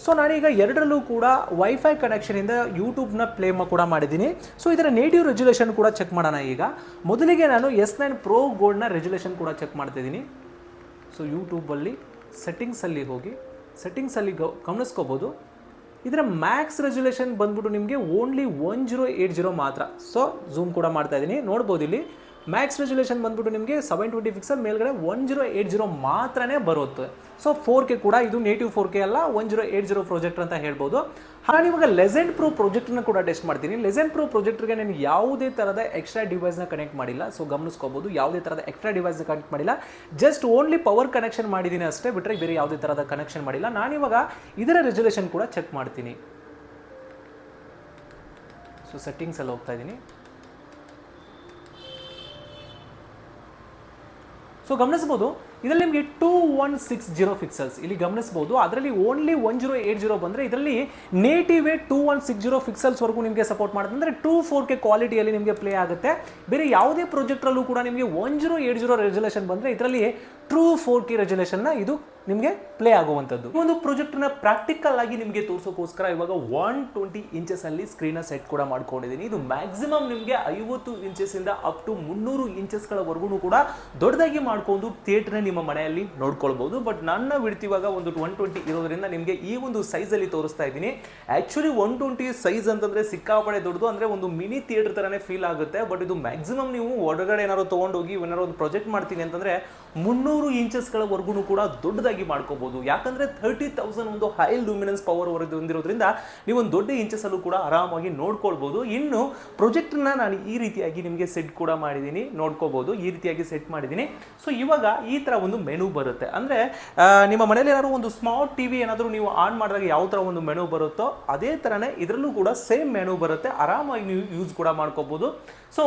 ಸೊ ನಾನೀಗ ಎರಡರಲ್ಲೂ ಕೂಡ ವೈಫೈ ಕನೆಕ್ಷನಿಂದ ಯೂಟ್ಯೂಬ್ನ ಪ್ಲೇ ಕೂಡ ಮಾಡಿದ್ದೀನಿ. ಸೊ ಇದರ ನೇಟಿವ್ ರೆಜುಲೇಷನ್ ಕೂಡ ಚೆಕ್ ಮಾಡೋಣ ಈಗ. ಮೊದಲಿಗೆ ನಾನು ಎಸ್ ನೈನ್ ಪ್ರೋ ಗೋಲ್ಡ್ನ ರೆಜುಲೇಷನ್ ಕೂಡ ಚೆಕ್ ಮಾಡ್ತಿದ್ದೀನಿ ಸೊ ಯೂಟ್ಯೂಬಲ್ಲಿ ಸೆಟ್ಟಿಂಗ್ಸಲ್ಲಿ ಹೋಗಿ ಸೆಟ್ಟಿಂಗ್ಸಲ್ಲಿ ಗಮನಿಸ್ಕೋಬೋದು. ಇದರ ಮ್ಯಾಕ್ಸ್ ರೆಜುಲೇಷನ್ ಬಂದ್ಬಿಟ್ಟು ನಿಮಗೆ only one zero eight zero ಮಾತ್ರ. ಸೊ ಝೂಮ್ ಕೂಡ ಮಾಡ್ತಾ ಇದ್ದೀನಿ. ನೋಡ್ಬೋದು ಇಲ್ಲಿ. ಮ್ಯಾಕ್ಸ್ ರೆಜುಲೇಷನ್ ಬಂದ್ಬಿಟ್ಟು ನಿಮಗೆ ಸೆವೆನ್ ಟ್ವೆಂಟಿ ಫಿಕ್ಸಲ್ ಮೇಲ್ಗಡೆ ಒನ್ ಜೀರೋ ಏಯ್ಟ್ ಜೀರೋ ಮಾತ್ರನೇ ಬರುತ್ತೆ. ಸೊ ಫೋರ್ ಕೆ ಕೂಡ ಇದು ನೇಟಿವ್ ಫೋರ್ ಕೆ ಅಲ್ಲ one zero eight zero project ಅಂತ ಹೇಳ್ಬೋದು. ನಾನು ಇವಾಗ ಲೆಸೆಂಟ್ ಪ್ರೋ ಪ್ರೊಜೆಕ್ಟ್ನ ಕೂಡ ಟೆಸ್ಟ್ ಮಾಡ್ತೀನಿ. ಲೆಸೆಂಟ್ ಪ್ರೂ ಪ್ರಾಜೆಕ್ಟ್ಗೆ ನಾನು ಯಾವುದೇ ಥರದ ಎಕ್ಸ್ಟ್ರಾ ಡಿವೈಸ್ನ ಕನೆಕ್ಟ್ ಮಾಡಿಲ್ಲ. ಸೊ ಗಮನಿಸ್ಕೋಬೋದು, ಯಾವುದೇ ಥರದ ಎಕ್ಸ್ಟ್ರಾ ಡಿವೈಸ್ನ ಕನೆಕ್ಟ್ ಮಾಡಿಲ್ಲ. ಜಸ್ಟ್ ಓನ್ಲಿ ಪವರ್ ಕನೆಕ್ಷನ್ ಮಾಡಿದ್ದೀನಿ ಅಷ್ಟೇ ಬಿಟ್ಟರೆ ಬೇರೆ ಯಾವುದೇ ಥರದ ಕನೆಕ್ಷನ್ ಮಾಡಿಲ್ಲ. ನಾನು ಇವಾಗ ಇದರ ರೆಸೊಲ್ಯೂಷನ್ ಕೂಡ ಚೆಕ್ ಮಾಡ್ತೀನಿ. ಸೊ ಸೆಟ್ಟಿಂಗ್ಸಲ್ಲಿ ಹೋಗ್ತಾ ಇದ್ದೀನಿ. ಸೊ ಗಮನಿಸ್ಬೋದು ಇದರಲ್ಲಿ ನಿಮಗೆ two one six zero pixels ಇಲ್ಲಿ ಗಮನಿಸ್ಬೋದು ಅದರಲ್ಲಿ only one zero eight zero ಬಂದರೆ ಇದರಲ್ಲಿ ನೇಟಿವೇ ಟೂ ಒನ್ ಸಿಕ್ಸ್ ಜೀರೋ ಫಿಕ್ಸಲ್ಸ್ವರೆಗೂ ನಿಮಗೆ ಸಪೋರ್ಟ್ ಮಾಡುತ್ತೆ. ಅಂದರೆ ಟೂ ಫೋರ್ ಕೆ ಕ್ವಾಲಿಟಿಯಲ್ಲಿ ನಿಮಗೆ ಪ್ಲೇ ಆಗುತ್ತೆ. ಬೇರೆ ಯಾವುದೇ ಪ್ರಾಜೆಕ್ಟ್ರಲ್ಲೂ ಕೂಡ ನಿಮಗೆ one zero eight zero resolution ಬಂದರೆ ಇದರಲ್ಲಿ ಟ್ರೂ ಫೋರ್ ಕೆ ರೆಜುಲೇಷನ್ನ ಇದು ನಿಮಗೆ ಪ್ಲೇ ಆಗುವಂಥದ್ದು. ಒಂದು ಪ್ರಾಜೆಕ್ಟ್ನ ಪ್ರಾಕ್ಟಿಕಲ್ ಆಗಿ ನಿಮಗೆ ತೋರಿಸೋಕ್ಕೋಸ್ಕರ ಇವಾಗ ಒನ್ ಟ್ವೆಂಟಿ ಇಂಚಸ್ ಅಲ್ಲಿ ಸ್ಕ್ರೀನ್ ಸೆಟ್ ಕೂಡ ಮಾಡ್ಕೊಂಡಿದ್ದೀನಿ. ಇದು ಮ್ಯಾಕ್ಸಿಮಮ್ ನಿಮಗೆ ಐವತ್ತು ಇಂಚಸ್ ಇಂದ ಅಪ್ ಟು ಮುನ್ನೂರು ಇಂಚಸ್ಗಳವರೆಗೂ ಕೂಡ ದೊಡ್ಡದಾಗಿ ಮಾಡ್ಕೊಂಡು ಥಿಯೇಟ್ರನ್ನ ನಿಮ್ಮ ಮನೆಯಲ್ಲಿ ನೋಡ್ಕೊಳ್ಬೋದು. ಬಟ್ ನನ್ನ ಬಿಡ್ತಿವಾಗ ಒಂದು ಒನ್ ಟ್ವೆಂಟಿ ಇರೋದ್ರಿಂದ ನಿಮಗೆ ಈ ಒಂದು ಸೈಜಲ್ಲಿ ತೋರಿಸ್ತಾ ಇದ್ದೀನಿ. ಆ್ಯಕ್ಚುಲಿ ಒನ್ ಟ್ವೆಂಟಿ ಸೈಜ್ ಅಂತಂದ್ರೆ ಸಿಕ್ಕಾಪಡೆ ದೊಡ್ಡದು ಅಂದ್ರೆ ಒಂದು ಮಿನಿ ಥಿಯೇಟರ್ ಥರನೇ ಫೀಲ್ ಆಗುತ್ತೆ. ಬಟ್ ಇದು ಮ್ಯಾಕ್ಸಿಮಮ್ ನೀವು ಹೊರಗಡೆ ಏನಾದ್ರು ತೊಗೊಂಡೋಗಿ ಏನಾದ್ರು ಒಂದು ಪ್ರಾಜೆಕ್ಟ್ ಮಾಡ್ತೀನಿ ಅಂತಂದ್ರೆ ಮುನ್ನೂರು ಇಂಚಸ್ಗಳವರೆಗೂ ಕೂಡ ದೊಡ್ಡದಾಗಿ ಮಾಡ್ಕೋಬಹುದು ಯಾಕಂದ್ರೆ ತರ್ಟಿ ತೌಸಂಡ್ ಒಂದು ಹೈ ಲೂಮಿನೆನ್ಸ್ ಪವರ್ ಹೊಂದಿರೋದ್ರಿಂದ ನೀವು ಒಂದು ದೊಡ್ಡ ಇಂಚಸ್ ಅಲ್ಲೂ ಕೂಡ ಆರಾಮಾಗಿ ನೋಡ್ಕೊಳ್ಬಹುದು ಇನ್ನು ಪ್ರೊಜೆಕ್ಟ್ನ ನಾನು ಈ ರೀತಿಯಾಗಿ ನಿಮಗೆ ಸೆಟ್ ಕೂಡ ಮಾಡಿದ್ದೀನಿ ನೋಡ್ಕೋಬಹುದು ಈ ರೀತಿಯಾಗಿ ಸೆಟ್ ಮಾಡಿದ್ದೀನಿ. ಸೊ ಇವಾಗ ಈ ತರ ಒಂದು ಮೆನು ಬರುತ್ತೆ. ಅಂದ್ರೆ ನಿಮ್ಮ ಮನೇಲಿ ಏನಾದ್ರು ಒಂದು ಸ್ಮಾರ್ಟ್ ಟಿವಿ ಏನಾದರೂ ನೀವು ಆನ್ ಮಾಡಿದಾಗ ಯಾವ ತರ ಒಂದು ಮೆನು ಬರುತ್ತೋ ಅದೇ ತರನೇ ಇದರಲ್ಲೂ ಕೂಡ ಸೇಮ್ ಮೆನು ಬರುತ್ತೆ. ಆರಾಮಾಗಿ ನೀವು ಯೂಸ್ ಕೂಡ ಮಾಡ್ಕೋಬಹುದು ಸೊ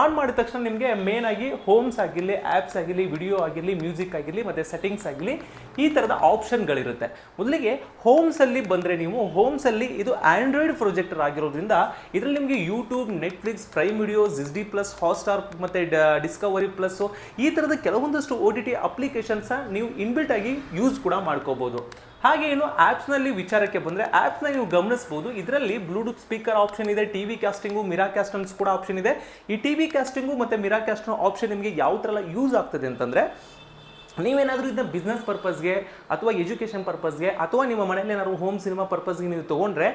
ಆನ್ ಮಾಡಿದ ತಕ್ಷಣ ನಿಮಗೆ ಮೇನ್ ಆಗಿ ಹೋಮ್ಸ್ ಆಗಿರಲಿ ಆ್ಯಪ್ಸ್ ಆಗಿರಲಿ ವಿಡಿಯೋ ಆಗಿರಲಿ ಮ್ಯೂಸಿಕ್ ಆಗಿರಲಿ, ಮತ್ತು ಸೆಟ್ಟಿಂಗ್ಸ್ ಆಗಿರಲಿ, ಈ ಥರದ ಆಪ್ಷನ್ಗಳಿರುತ್ತೆ ಮೊದಲಿಗೆ ಹೋಮ್ಸಲ್ಲಿ ಬಂದರೆ ನೀವು ಹೋಮ್ಸಲ್ಲಿ ಇದು ಆಂಡ್ರಾಯ್ಡ್ ಪ್ರೊಜೆಕ್ಟರ್ ಆಗಿರೋದ್ರಿಂದ ಇದರಲ್ಲಿ ನಿಮಗೆ YouTube Netflix Prime Video S D plus Hotstar ಮತ್ತು ಡಿಸ್ಕವರಿ ಪ್ಲಸ್ಸು ಈ ಥರದ ಕೆಲವೊಂದಷ್ಟು ಓ ಟಿ ಟಿ ಅಪ್ಲಿಕೇಶನ್ಸ ನೀವು ಇನ್ಬಿಲ್ಟ್ ಆಗಿ ಯೂಸ್ ಕೂಡ ಮಾಡ್ಕೋಬೋದು. ಹಾಗೆ ಇನ್ನು ಆ್ಯಪ್ಸ್ನಲ್ಲಿ ವಿಚಾರಕ್ಕೆ ಬಂದರೆ ಆ್ಯಪ್ಸ್ನ ನೀವು ಗಮನಿಸ್ಬೋದು. ಇದರಲ್ಲಿ ಬ್ಲೂಟೂತ್ ಸ್ಪೀಕರ್ ಆಪ್ಷನ್ ಇದೆ ಟಿ ವಿ ಕ್ಯಾಸ್ಟಿಂಗು ಮಿರಾ ಕ್ಯಾಸ್ಟನ್ಸ್ ಕೂಡ ಆಪ್ಷನ್ ಇದೆ. ಈ ಟಿ ವಿ ಕ್ಯಾಸ್ಟಿಂಗು ಮತ್ತು ಮಿರಾ ಕ್ಯಾಸ್ಟನ್ ಆಪ್ಷನ್ ನಿಮಗೆ ಯಾವ ಥರ ಯೂಸ್ ಆಗ್ತದೆ ಅಂತಂದರೆ, ನೀವೇನಾದರೂ ಇದನ್ನ ಬಿಸ್ನೆಸ್ ಪರ್ಪಸ್ಗೆ ಅಥವಾ ಎಜುಕೇಷನ್ ಪರ್ಪಸ್ಗೆ ಅಥವಾ ನಿಮ್ಮ ಮನೇಲಿ ಏನಾದ್ರು ಹೋಮ್ ಸಿನಿಮಾ ಪರ್ಪಸ್ಗೆ ನೀವು ತೊಗೊಂಡ್ರೆ,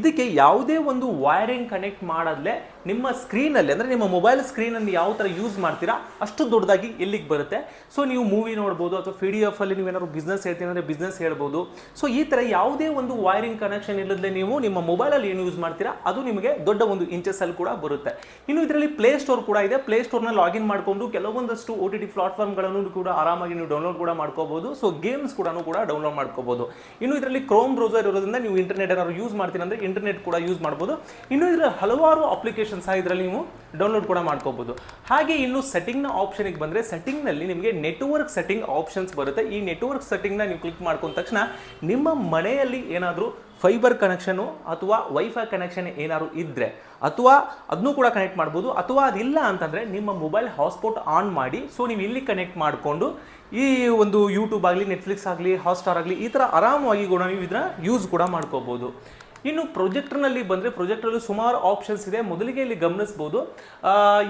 ಇದಕ್ಕೆ ಯಾವುದೇ ಒಂದು ವೈರಿಂಗ್ ಕನೆಕ್ಟ್ ಮಾಡಾದ್ಲೆ ನಿಮ್ಮ ಸ್ಕ್ರೀನಲ್ಲಿ ಅಂದರೆ ನಿಮ್ಮ ಮೊಬೈಲ್ ಸ್ಕ್ರೀನಲ್ಲಿ ಯಾವ ಥರ ಯೂಸ್ ಮಾಡ್ತೀರಾ, ಅಷ್ಟು ದೊಡ್ಡದಾಗಿ ಎಲ್ಲಿಗೆ ಬರುತ್ತೆ. ಸೊ ನೀವು ಮೂವಿ ನೋಡ್ಬೋದು ಅಥವಾ ಪಿ ಡಿ ಎಫಲ್ಲಿ ನೀವು ನೀವೇನಾದ್ರು ಬಿಸ್ನೆಸ್ ಹೇಳ್ತೀನಿ ಅಂದರೆ ಬಿಸ್ನೆಸ್ ಹೇಳ್ಬೋದು. ಸೊ ಈ ಥರ ಯಾವುದೇ ಒಂದು ವೈರಿಂಗ್ ಕನೆಕ್ಷನ್ ಇಲ್ಲದೆ ನೀವು ನಿಮ್ಮ ಮೊಬೈಲಲ್ಲಿ ಏನು ಯೂಸ್ ಮಾಡ್ತೀರಾ, ಅದು ನಿಮಗೆ ದೊಡ್ಡ ಒಂದು ಇಂಚಸ್ ಅಲ್ಲಿ ಕೂಡ ಬರುತ್ತೆ. ಇನ್ನು ಇದರಲ್ಲಿ ಪ್ಲೇ ಸ್ಟೋರ್ ಕೂಡ ಇದೆ. ಪ್ಲೇ ಸ್ಟೋರ್ನ ಲಾಗಿನ್ ಮಾಡಿಕೊಂಡು ಕೆಲವೊಂದಷ್ಟು ಒ ಟಿ ಟಿ ಪ್ಲಾಟ್ಫಾರ್ಮ್ಗಳನ್ನು ಕೂಡ ಆರಾಮಾಗಿ ನೀವು ಡೌನ್ಲೋಡ್ ಕೂಡ ಮಾಡ್ಕೋಬೋದು. ಸೊ ಗೇಮ್ಸ್ ಕೂಡ ಕೂಡ ಡೌನ್ಲೋಡ್ ಮಾಡ್ಕೋಬೋದು. ಇನ್ನು ಇದರಲ್ಲಿ ಕ್ರೋಮ್ ಬ್ರೌಸರ್ ಇರೋದ್ರಿಂದ ನೀವು ಇಂಟರ್ನೆಟ್ ಏನಾದ್ರು ಯೂಸ್ ಮಾಡ್ತೀನಿ ಅಂದರೆ ಇಂಟರ್ನೆಟ್ ಕೂಡ ಯೂಸ್ ಮಾಡ್ಬೋದು. ಇನ್ನು ಇದರ ಹಲವಾರು ಅಪ್ಲಿಕೇಶನ್ಸ್ ಇದರಲ್ಲಿ ನೀವು ಡೌನ್ಲೋಡ್ ಕೂಡ ಮಾಡ್ಕೋಬಹುದು ಹಾಗೆ ಇನ್ನು ಸೆಟ್ಟಿಂಗ್ನ ಆಪ್ಷನ್ಗೆ ಬಂದರೆ ಸೆಟ್ಟಿಂಗ್ನಲ್ಲಿ ನಿಮಗೆ ನೆಟ್ವರ್ಕ್ ಸೆಟ್ಟಿಂಗ್ ಆಪ್ಷನ್ಸ್ ಬರುತ್ತೆ. ಈ ನೆಟ್ವರ್ಕ್ ಸೆಟ್ಟಿಂಗ್ನ ನೀವು ಕ್ಲಿಕ್ ಮಾಡ್ಕೊಂಡ ತಕ್ಷಣ ನಿಮ್ಮ ಮನೆಯಲ್ಲಿ ಏನಾದರೂ ಫೈಬರ್ ಕನೆಕ್ಷನು ಅಥವಾ ವೈಫೈ ಕನೆಕ್ಷನ್ ಏನಾದ್ರು ಇದ್ದರೆ ಅಥವಾ ಅದನ್ನು ಕೂಡ ಕನೆಕ್ಟ್ ಮಾಡ್ಬೋದು. ಅಥವಾ ಅದಿಲ್ಲ ಅಂತಂದರೆ ನಿಮ್ಮ ಮೊಬೈಲ್ ಹಾಟ್ಸ್ಪಾಟ್ ಆನ್ ಮಾಡಿ. ಸೊ ನೀವು ಇಲ್ಲಿ ಕನೆಕ್ಟ್ ಮಾಡಿಕೊಂಡು ಈ ಒಂದು ಯೂಟ್ಯೂಬ್ ಆಗಲಿ ನೆಟ್ಫ್ಲಿಕ್ಸ್ ಆಗಲಿ ಹಾಟ್ಸ್ಟಾರ್ ಆಗಲಿ ಈ ಥರ ಆರಾಮವಾಗಿ ಕೂಡ ನೀವು ಇದನ್ನ ಯೂಸ್ ಕೂಡ ಮಾಡ್ಕೋಬೋದು. ಇನ್ನು ಪ್ರೊಜೆಕ್ಟರ್ನಲ್ಲಿ ಬಂದರೆ ಪ್ರೊಜೆಕ್ಟರಲ್ಲಿ ಸುಮಾರು ಆಪ್ಷನ್ಸ್ ಇದೆ. ಮೊದಲಿಗೆ ಇಲ್ಲಿ ಗಮನಿಸ್ಬೋದು.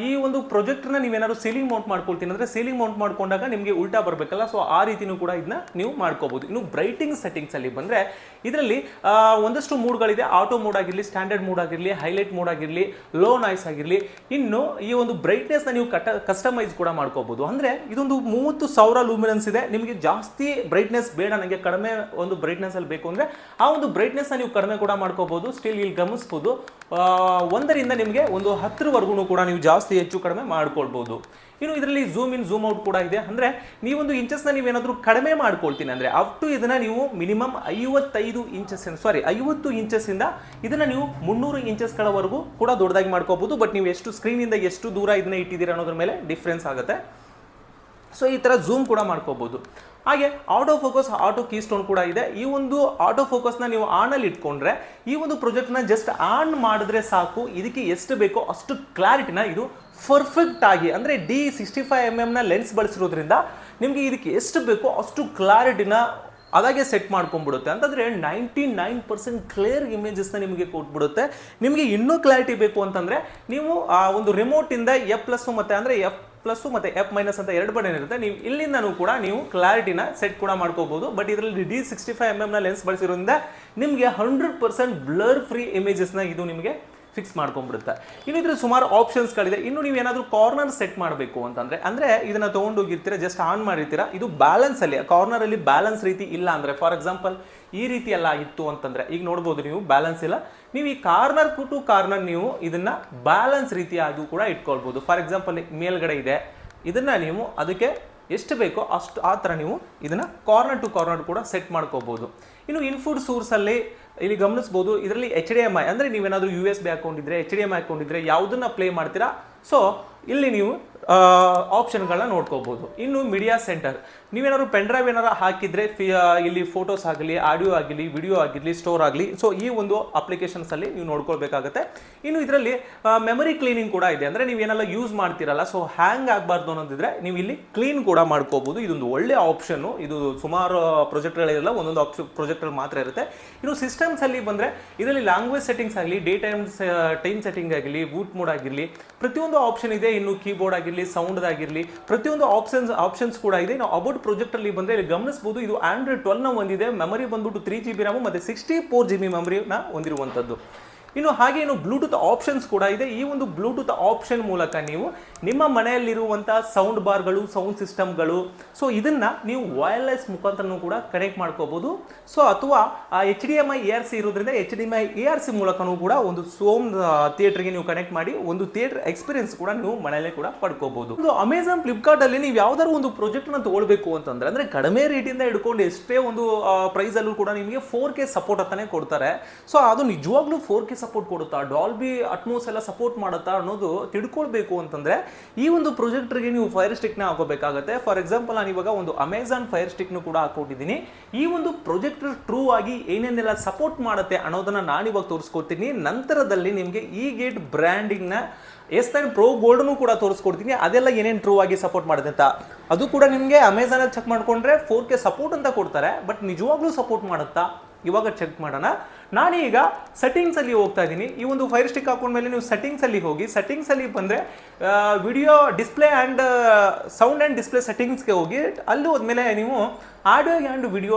ಈ ಒಂದು ಪ್ರೊಜೆಕ್ಟರ್ನ ನೀವೇನಾದ್ರು ಸೀಲಿಂಗ್ ಮೌಂಟ್ ಮಾಡ್ಕೊಳ್ತೀನಿ ಅಂದರೆ ಸೀಲಿಂಗ್ ಮೌಂಟ್ ಮಾಡ್ಕೊಂಡಾಗ ನಿಮಗೆ ಉಲ್ಟಾ ಬರಬೇಕಲ್ಲ. ಸೊ ಆ ರೀತಿನೂ ಕೂಡ ಇದನ್ನ ನೀವು ಮಾಡ್ಕೋಬೋದು. ಇನ್ನು ಬ್ರೈಟಿಂಗ್ ಸೆಟ್ಟಿಂಗ್ಸಲ್ಲಿ ಬಂದರೆ ಇದರಲ್ಲಿ ಒಂದಷ್ಟು ಮೂಡ್ಗಳಿದೆ ಆಟೋ ಮೂಡ್ ಆಗಿರಲಿ ಸ್ಟ್ಯಾಂಡರ್ಡ್ ಮೂಡ್ ಆಗಿರಲಿ ಹೈಲೈಟ್ ಮೂಡ್ ಆಗಿರಲಿ ಲೋ ನಾಯ್ಸ್ ಆಗಿರಲಿ. ಇನ್ನು ಈ ಒಂದು ಬ್ರೈಟ್ನೆಸ್ನ ನೀವು ಕಟ ಕಸ್ಟಮೈಸ್ ಕೂಡ ಮಾಡ್ಕೋಬೋದು. ಅಂದರೆ ಇದೊಂದು ಮೂವತ್ತು ಸಾವಿರ ಲೂಮಿನೆನ್ಸ್ ಇದೆ. ನಿಮಗೆ ಜಾಸ್ತಿ ಬ್ರೈಟ್ನೆಸ್ ಬೇಡ. ನನಗೆ ಕಡಿಮೆ ಒಂದು ಬ್ರೈಟ್ನೆಸ್ ಅಲ್ಲಿ ಬೇಕು ಅಂದರೆ ಆ ಒಂದು ಬ್ರೈಟ್ನೆಸ್ನ ನೀವು ಕಡಿಮೆ ಕೂಡ ಮಾಡ್ಕೋಬೋದು ಸ್ಟಿಲ್ ಇಲ್ಲಿ ಗಮನಿಸ್ಬೋದು. ಒಂದರಿಂದ ನಿಮಗೆ ಒಂದು ಹತ್ತರವರೆಗೂ ಕೂಡ ನೀವು ಜಾಸ್ತಿ ಹೆಚ್ಚು ಕಡಿಮೆ ಮಾಡ್ಕೊಳ್ಬೋದು. ಇನ್ನು ಇದರಲ್ಲಿ ಝೂಮ್ ಇನ್ ಝೂಮ್ ಔಟ್ ಕೂಡ ಇದೆ. ಅಂದರೆ ನೀವೊಂದು ಇಂಚಸ್ನ ನೀವೇನಾದರೂ ಕಡಿಮೆ ಮಾಡ್ಕೊಳ್ತೀನಿ ಅಂದರೆ ಅಪ್ ಟು ಇದನ್ನ ನೀವು ಮಿನಿಮಮ್ ಐವತ್ತೈದು ಇಂಚಸ್ ಸಾರಿ ಐವತ್ತು ಇಂಚಸ್ಸಿಂದ ಇದನ್ನ ನೀವು ಮುನ್ನೂರು ಇಂಚಸ್ಗಳವರೆಗೂ ಕೂಡ ದೊಡ್ಡದಾಗಿ ಮಾಡ್ಕೋಬಹುದು ಬಟ್ ನೀವು ಎಷ್ಟು ಸ್ಕ್ರೀನಿಂದ ಎಷ್ಟು ದೂರ ಇದನ್ನ ಇಟ್ಟಿದ್ದೀರಾ ಅನ್ನೋದ್ರ ಮೇಲೆ ಡಿಫ್ರೆನ್ಸ್ ಆಗುತ್ತೆ. ಸೊ ಈ ಥರ ಝೂಮ್ ಕೂಡ ಮಾಡ್ಕೋಬೋದು. ಹಾಗೆ auto focus auto keystone ಕೂಡ ಇದೆ. ಈ ಒಂದು ಆಟೋ ಫೋಕಸ್ನ ನೀವು ಆನಲ್ಲಿ ಇಟ್ಕೊಂಡ್ರೆ, ಈ ಒಂದು ಪ್ರಾಜೆಕ್ಟ್ನ ಜಸ್ಟ್ ಆನ್ ಮಾಡಿದ್ರೆ ಸಾಕು. ಇದಕ್ಕೆ ಎಷ್ಟು ಬೇಕೋ ಅಷ್ಟು ಕ್ಲಾರಿಟಿನ ಇದು ಪರ್ಫೆಕ್ಟ್ ಆಗಿ, ಅಂದರೆ ಡಿ ಸಿಕ್ಸ್ಟಿ ಫೈವ್ ಎಂ ಎಮ್ನ ಲೆನ್ಸ್ ಬಳಸಿರೋದ್ರಿಂದ ನಿಮಗೆ ಇದಕ್ಕೆ ಎಷ್ಟು ಬೇಕೋ ಅಷ್ಟು ಕ್ಲಾರಿಟಿನ ಅದಾಗೆ ಸೆಟ್ ಮಾಡ್ಕೊಂಡ್ಬಿಡುತ್ತೆ. ಅಂತಂದರೆ ನೈಂಟಿ ನೈನ್ ಪರ್ಸೆಂಟ್ ಕ್ಲಿಯರ್ ಇಮೇಜಸ್ನ ನಿಮಗೆ ಕೊಟ್ಬಿಡುತ್ತೆ. ನಿಮಗೆ ಇನ್ನೂ ಕ್ಲಾರಿಟಿ ಬೇಕು ಅಂತಂದರೆ, ನೀವು ಆ ಒಂದು ರಿಮೋಟಿಂದ ಎಫ್ ಪ್ಲಸ್ಸು ಮತ್ತು, ಅಂದರೆ ಎಫ್ ಪ್ಲಸ್ಸು ಮತ್ತು ಎಫ್ ಮೈನಸ್ ಅಂತ ಎರಡು ಬಟನ್ ಇರುತ್ತೆ. ನೀವು ಇಲ್ಲಿಂದನೂ ಕೂಡ ನೀವು ಕ್ಲಾರಿಟಿನ ಸೆಟ್ ಕೂಡ ಮಾಡ್ಕೋಬಹುದು. ಬಟ್ ಇದರಲ್ಲಿ ಡಿ ಸಿಕ್ಸ್ಟಿ ಫೈವ್ ಎಂ ನ ಲೆನ್ಸ್ ಬಳಸಿರೋದ್ರಿಂದ ನಿಮಗೆ ಹಂಡ್ರೆಡ್ ಪರ್ಸೆಂಟ್ ಬ್ಲರ್ ಫ್ರೀ ಇಮೇಜಸ್ನ ಇದು ನಿಮಗೆ ಫಿಕ್ಸ್ ಮಾಡ್ಕೊಂಡ್ಬಿಡುತ್ತೆ. ಇನ್ನು ಇದ್ರ ಸುಮಾರು ಆಪ್ಷನ್ಸ್ಗಳಿದೆ ಇನ್ನು ನೀವು ಏನಾದರೂ ಕಾರ್ನರ್ ಸೆಟ್ ಮಾಡಬೇಕು ಅಂತಂದ್ರೆ, ಅಂದ್ರೆ ಇದನ್ನ ತೊಗೊಂಡೋಗಿರ್ತೀರಾ ಜಸ್ಟ್ ಆನ್ ಮಾಡಿರ್ತೀರಾ, ಇದು ಬ್ಯಾಲೆನ್ಸ್ ಅಲ್ಲಿ ಕಾರ್ನರ್ ಅಲ್ಲಿ ಬ್ಯಾಲೆನ್ಸ್ ರೀತಿ ಇಲ್ಲ ಅಂದ್ರೆ ಫಾರ್ ಎಕ್ಸಾಂಪಲ್ ಈ ರೀತಿ ಎಲ್ಲ ಇತ್ತು ಅಂತಂದ್ರೆ, ಈಗ ನೋಡ್ಬೋದು ನೀವು ಬ್ಯಾಲೆನ್ಸ್ ಇಲ್ಲ. ನೀವು ಈ ಕಾರ್ನರ್ ಟು ಕಾರ್ನರ್ ನೀವು ಇದನ್ನ ಬ್ಯಾಲೆನ್ಸ್ ರೀತಿಯಾಗಿ ಕೂಡ ಇಟ್ಕೊಳ್ಬೋದು. ಫಾರ್ ಎಕ್ಸಾಂಪಲ್ ಮೇಲ್ಗಡೆ ಇದೆ. ಇದನ್ನ ನೀವು ಅದಕ್ಕೆ ಎಷ್ಟು ಬೇಕೋ ಅಷ್ಟು ಆ ಥರ ನೀವು ಇದನ್ನ ಕಾರ್ನರ್ ಟು ಕಾರ್ನರ್ ಕೂಡ ಸೆಟ್ ಮಾಡ್ಕೋಬಹುದು ಇನ್ನು ಇನ್ಫುಡ್ ಸೋರ್ಸಲ್ಲಿ ಇಲ್ಲಿ ಗಮನಿಸ್ಬೋದು, ಇದರಲ್ಲಿ ಎಚ್ ಡಿ ಎಂ ಐ ಅಂದರೆ ನೀವೇನಾದರೂ U S B ಹಾಕೊಂಡಿದ್ರೆ H D M I account ಇದ್ರೆ ಯಾವುದನ್ನ ಪ್ಲೇ ಮಾಡ್ತೀರಾ? ಸೊ ಇಲ್ಲಿ ನೀವು ಆಪ್ಷನ್ಗಳನ್ನ ನೋಡ್ಕೋಬಹುದು ಇನ್ನು ಮೀಡಿಯಾ ಸೆಂಟರ್ ನೀವೇನಾದ್ರು ಪೆನ್ ಡ್ರೈವ್ ಏನಾರು ಹಾಕಿದ್ರೆ ಫಿ- ಇಲ್ಲಿ ಫೋಟೋಸ್ ಆಗಲಿ ಆಡಿಯೋ ಆಗಲಿ ವಿಡಿಯೋ ಆಗಿರಲಿ ಸ್ಟೋರ್ ಆಗಲಿ ಸೊ ಈ ಒಂದು ಅಪ್ಲಿಕೇಶನ್ಸ್ ಅಲ್ಲಿ ನೀವು ನೋಡ್ಕೊಳ್ಬೇಕಾಗತ್ತೆ. ಇನ್ನು ಇದರಲ್ಲಿ ಮೆಮರಿ ಕ್ಲೀನಿಂಗ್ ಕೂಡ ಇದೆ. ಅಂದ್ರೆ ನೀವೇನೆಲ್ಲ ಯೂಸ್ ಮಾಡ್ತೀರಲ್ಲ ಸೊ ಹ್ಯಾಂಗ್ ಆಗಬಾರ್ದು ಅನ್ನೋದಿದ್ರೆ ನೀವು ಇಲ್ಲಿ ಕ್ಲೀನ್ ಕೂಡ ಮಾಡ್ಕೋಬಹುದು ಇದೊಂದು ಒಳ್ಳೆ ಆಪ್ಷನ್ ಇದು ಸುಮಾರು ಪ್ರಾಜೆಕ್ಟ್ಗಳಿರಲ್ಲ ಒಂದೊಂದು ಆಪ್ಷನ್ ಮಾತ್ರ ಇರುತ್ತೆ. ಇನ್ನು ಸಿಸ್ಟಮ್ಸ್ ಅಲ್ಲಿ ಬಂದ್ರೆ, ಇದರಲ್ಲಿ ಲ್ಯಾಂಗ್ವೇಜ್ ಸೆಟ್ಟಿಂಗ್ಸ್ ಆಗಲಿ ಡೇ ಟೈಮ್ ಟೈಮ್ ಸೆಟ್ಟಿಂಗ್ ಆಗಲಿ ಬೂಟ್ ಮೋಡ್ ಆಗಿರಲಿ, ಪ್ರತಿಯೊಂದು ಆಪ್ಷನ್ ಇದೆ. ಇನ್ನು ಕೀಬೋರ್ಡ್ ಆಗಿರಲಿ ಸೌಂಡ್ ಆಗಿರಲಿ ಪ್ರತಿಯೊಂದು ಆಪ್ಷನ್ಸ್ ಆಪ್ಷನ್ಸ್ ಕೂಡ ಇದೆ. ನಾವು ಅಬೌಟ್ ಪ್ರಾಜೆಕ್ಟ್ ಅಲ್ಲಿ ಬಂದ್ರೆ ಗಮನಿಸಬಹುದು ಇದು ಆಂಡ್ರಾಯ್ಡ್ ಟ್ವೆಲ್ನ ಹೊಂದಿದೆ ಮೆಮರಿ ಬಂದ್ಬಿಟ್ಟು ತ್ರೀ ಜಿ ಬಿ ರ್ಯಾಮ್ ಮತ್ತೆ ಸಿಕ್ಸ್ಟಿ ಫೋರ್ ಜಿ ಬಿ ಮೆಮರಿನ ಹೊಂದಿರುವಂಥದ್ದು ಇನ್ನು ಹಾಗೆ ಇನ್ನು ಬ್ಲೂಟೂತ್ ಆಪ್ಷನ್ಸ್ ಕೂಡ ಇದೆ. ಈ ಒಂದು ಬ್ಲೂಟೂತ್ ಆಪ್ಷನ್ ಮೂಲಕ ನೀವು ನಿಮ್ಮ ಮನೆಯಲ್ಲಿರುವಂಥ ಸೌಂಡ್ ಬಾರ್ಗಳು ಸೌಂಡ್ ಸಿಸ್ಟಮ್ಗಳು ಸೊ ಇದನ್ನ ನೀವು ವೈರ್ಲೆಸ್ ಮುಖಾಂತರನೂ ಕೂಡ ಕನೆಕ್ಟ್ ಮಾಡ್ಕೋಬೋದು. ಸೊ ಅಥವಾ H D M I A R C ಇರೋದ್ರಿಂದ H D M I A R C ಮೂಲಕನೂ ಕೂಡ ಒಂದು ಸೋಮ್ ಥಿಯೇಟರ್ಗೆ ನೀವು ಕನೆಕ್ಟ್ ಮಾಡಿ ಒಂದು ಥಿಯೇಟರ್ ಎಕ್ಸ್ಪೀರಿಯನ್ಸ್ ಕೂಡ ನೀವು ಮನೆಯಲ್ಲೇ ಕೂಡ ಪಡ್ಕೋಬಹುದು ಒಂದು ಅಮೆಝಾನ್ ಫ್ಲಿಪ್ಕಾರ್ಟಲ್ಲಿ ನೀವು ಯಾವ್ದಾದ್ರು ಒಂದು ಪ್ರಾಜೆಕ್ಟ್ನ ತಗೊಳ್ಬೇಕು ಅಂತಂದ್ರೆ, ಅಂದ್ರೆ ಕಡಿಮೆ ರೇಟಿಂದ ಹಿಡ್ಕೊಂಡು ಎಷ್ಟೇ ಒಂದು ಪ್ರೈಸ್ ಅಲ್ಲೂ ಕೂಡ ನಿಮಗೆ ಫೋರ್ ಕೆ ಸಪೋರ್ಟ್ ಅಂತಾನೆ ಕೊಡ್ತಾರೆ. ಸೊ ಅದು ನಿಜವಾಗ್ಲೂ ಫೋರ್ ಕೆ ಸಪೋರ್ಟ್ ಕೊಡುತ್ತಾ ಡಾಲ್ಬಿ ಅಟ್ಮೋಸ್ ಎಲ್ಲ ಸಪೋರ್ಟ್ ಮಾಡುತ್ತಾ ಅನ್ನೋದು ತಿಳ್ಕೊಳ್ಬೇಕು ಅಂತಂದ್ರೆ, ಈ ಒಂದು ಪ್ರೊಜೆಕ್ಟರ್ಗೆ ನೀವು ಫೈರ್ ಸ್ಟಿಕ್ನ ಹಾಕೋಬೇಕಾಗತ್ತೆ. ಫಾರ್ ಎಕ್ಸಾಂಪಲ್ ನಾನು ಇವಾಗ ಒಂದು ಅಮೆಝಾನ್ ಫೈರ್ ಸ್ಟಿಕ್ ನು ಕೂಡ ಹಾಕೊಟ್ಟಿದ್ದೀನಿ ಈ ಒಂದು ಪ್ರೊಜೆಕ್ಟರ್ ಟ್ರೂ ಆಗಿ ಏನೇನೆಲ್ಲ ಸಪೋರ್ಟ್ ಮಾಡುತ್ತೆ ಅನ್ನೋದನ್ನ ನಾನು ಇವಾಗ ತೋರಿಸ್ಕೊಡ್ತೀನಿ. ನಂತರದಲ್ಲಿ ನಿಮಗೆ ಈ ಗೇಟ್ ಬ್ರ್ಯಾಂಡಿಂಗ್ನ ಎಸ್ ನೈನ್ ಪ್ರೋ ಗೋಲ್ಡ್ನು ಕೂಡ ತೋರಿಸ್ಕೊಡ್ತೀನಿ. ಅದೆಲ್ಲ ಏನೇನು ಟ್ರೂ ಆಗಿ ಸಪೋರ್ಟ್ ಮಾಡಿದೆ ಅಂತ. ಅದು ಕೂಡ ನಿಮಗೆ ಅಮೆಝಾನಲ್ಲಿ ಚೆಕ್ ಮಾಡ್ಕೊಂಡ್ರೆ ಫೋರ್ ಕೆ ಸಪೋರ್ಟ್ ಅಂತ ಕೊಡ್ತಾರೆ. ಬಟ್ ನಿಜವಾಗ್ಲೂ ಸಪೋರ್ಟ್ ಮಾಡುತ್ತಾ? ಇವಾಗ ಚೆಕ್ ಮಾಡೋಣ. ನಾನೀಗ ಸೆಟ್ಟಿಂಗ್ಸ್ ಅಲ್ಲಿ ಹೋಗ್ತಾ ಇದ್ದೀನಿ. ಈ ಒಂದು ಫೈರ್ ಸ್ಟಿಕ್ ಹಾಕೊಂಡ್ಮೇಲೆ ನೀವು ಸೆಟ್ಟಿಂಗ್ಸ್ ಅಲ್ಲಿ ಹೋಗಿ ಸೆಟ್ಟಿಂಗ್ಸ್ ಅಲ್ಲಿ ಬಂದ್ರೆ video display and sound and display ಸೆಟ್ಟಿಂಗ್ಸ್ಗೆ ಹೋಗಿ, ಅಲ್ಲಿ ಹೋದ್ಮೇಲೆ ನೀವು ಆಡಿಯೋ ಆ್ಯಂಡ್ ವಿಡಿಯೋ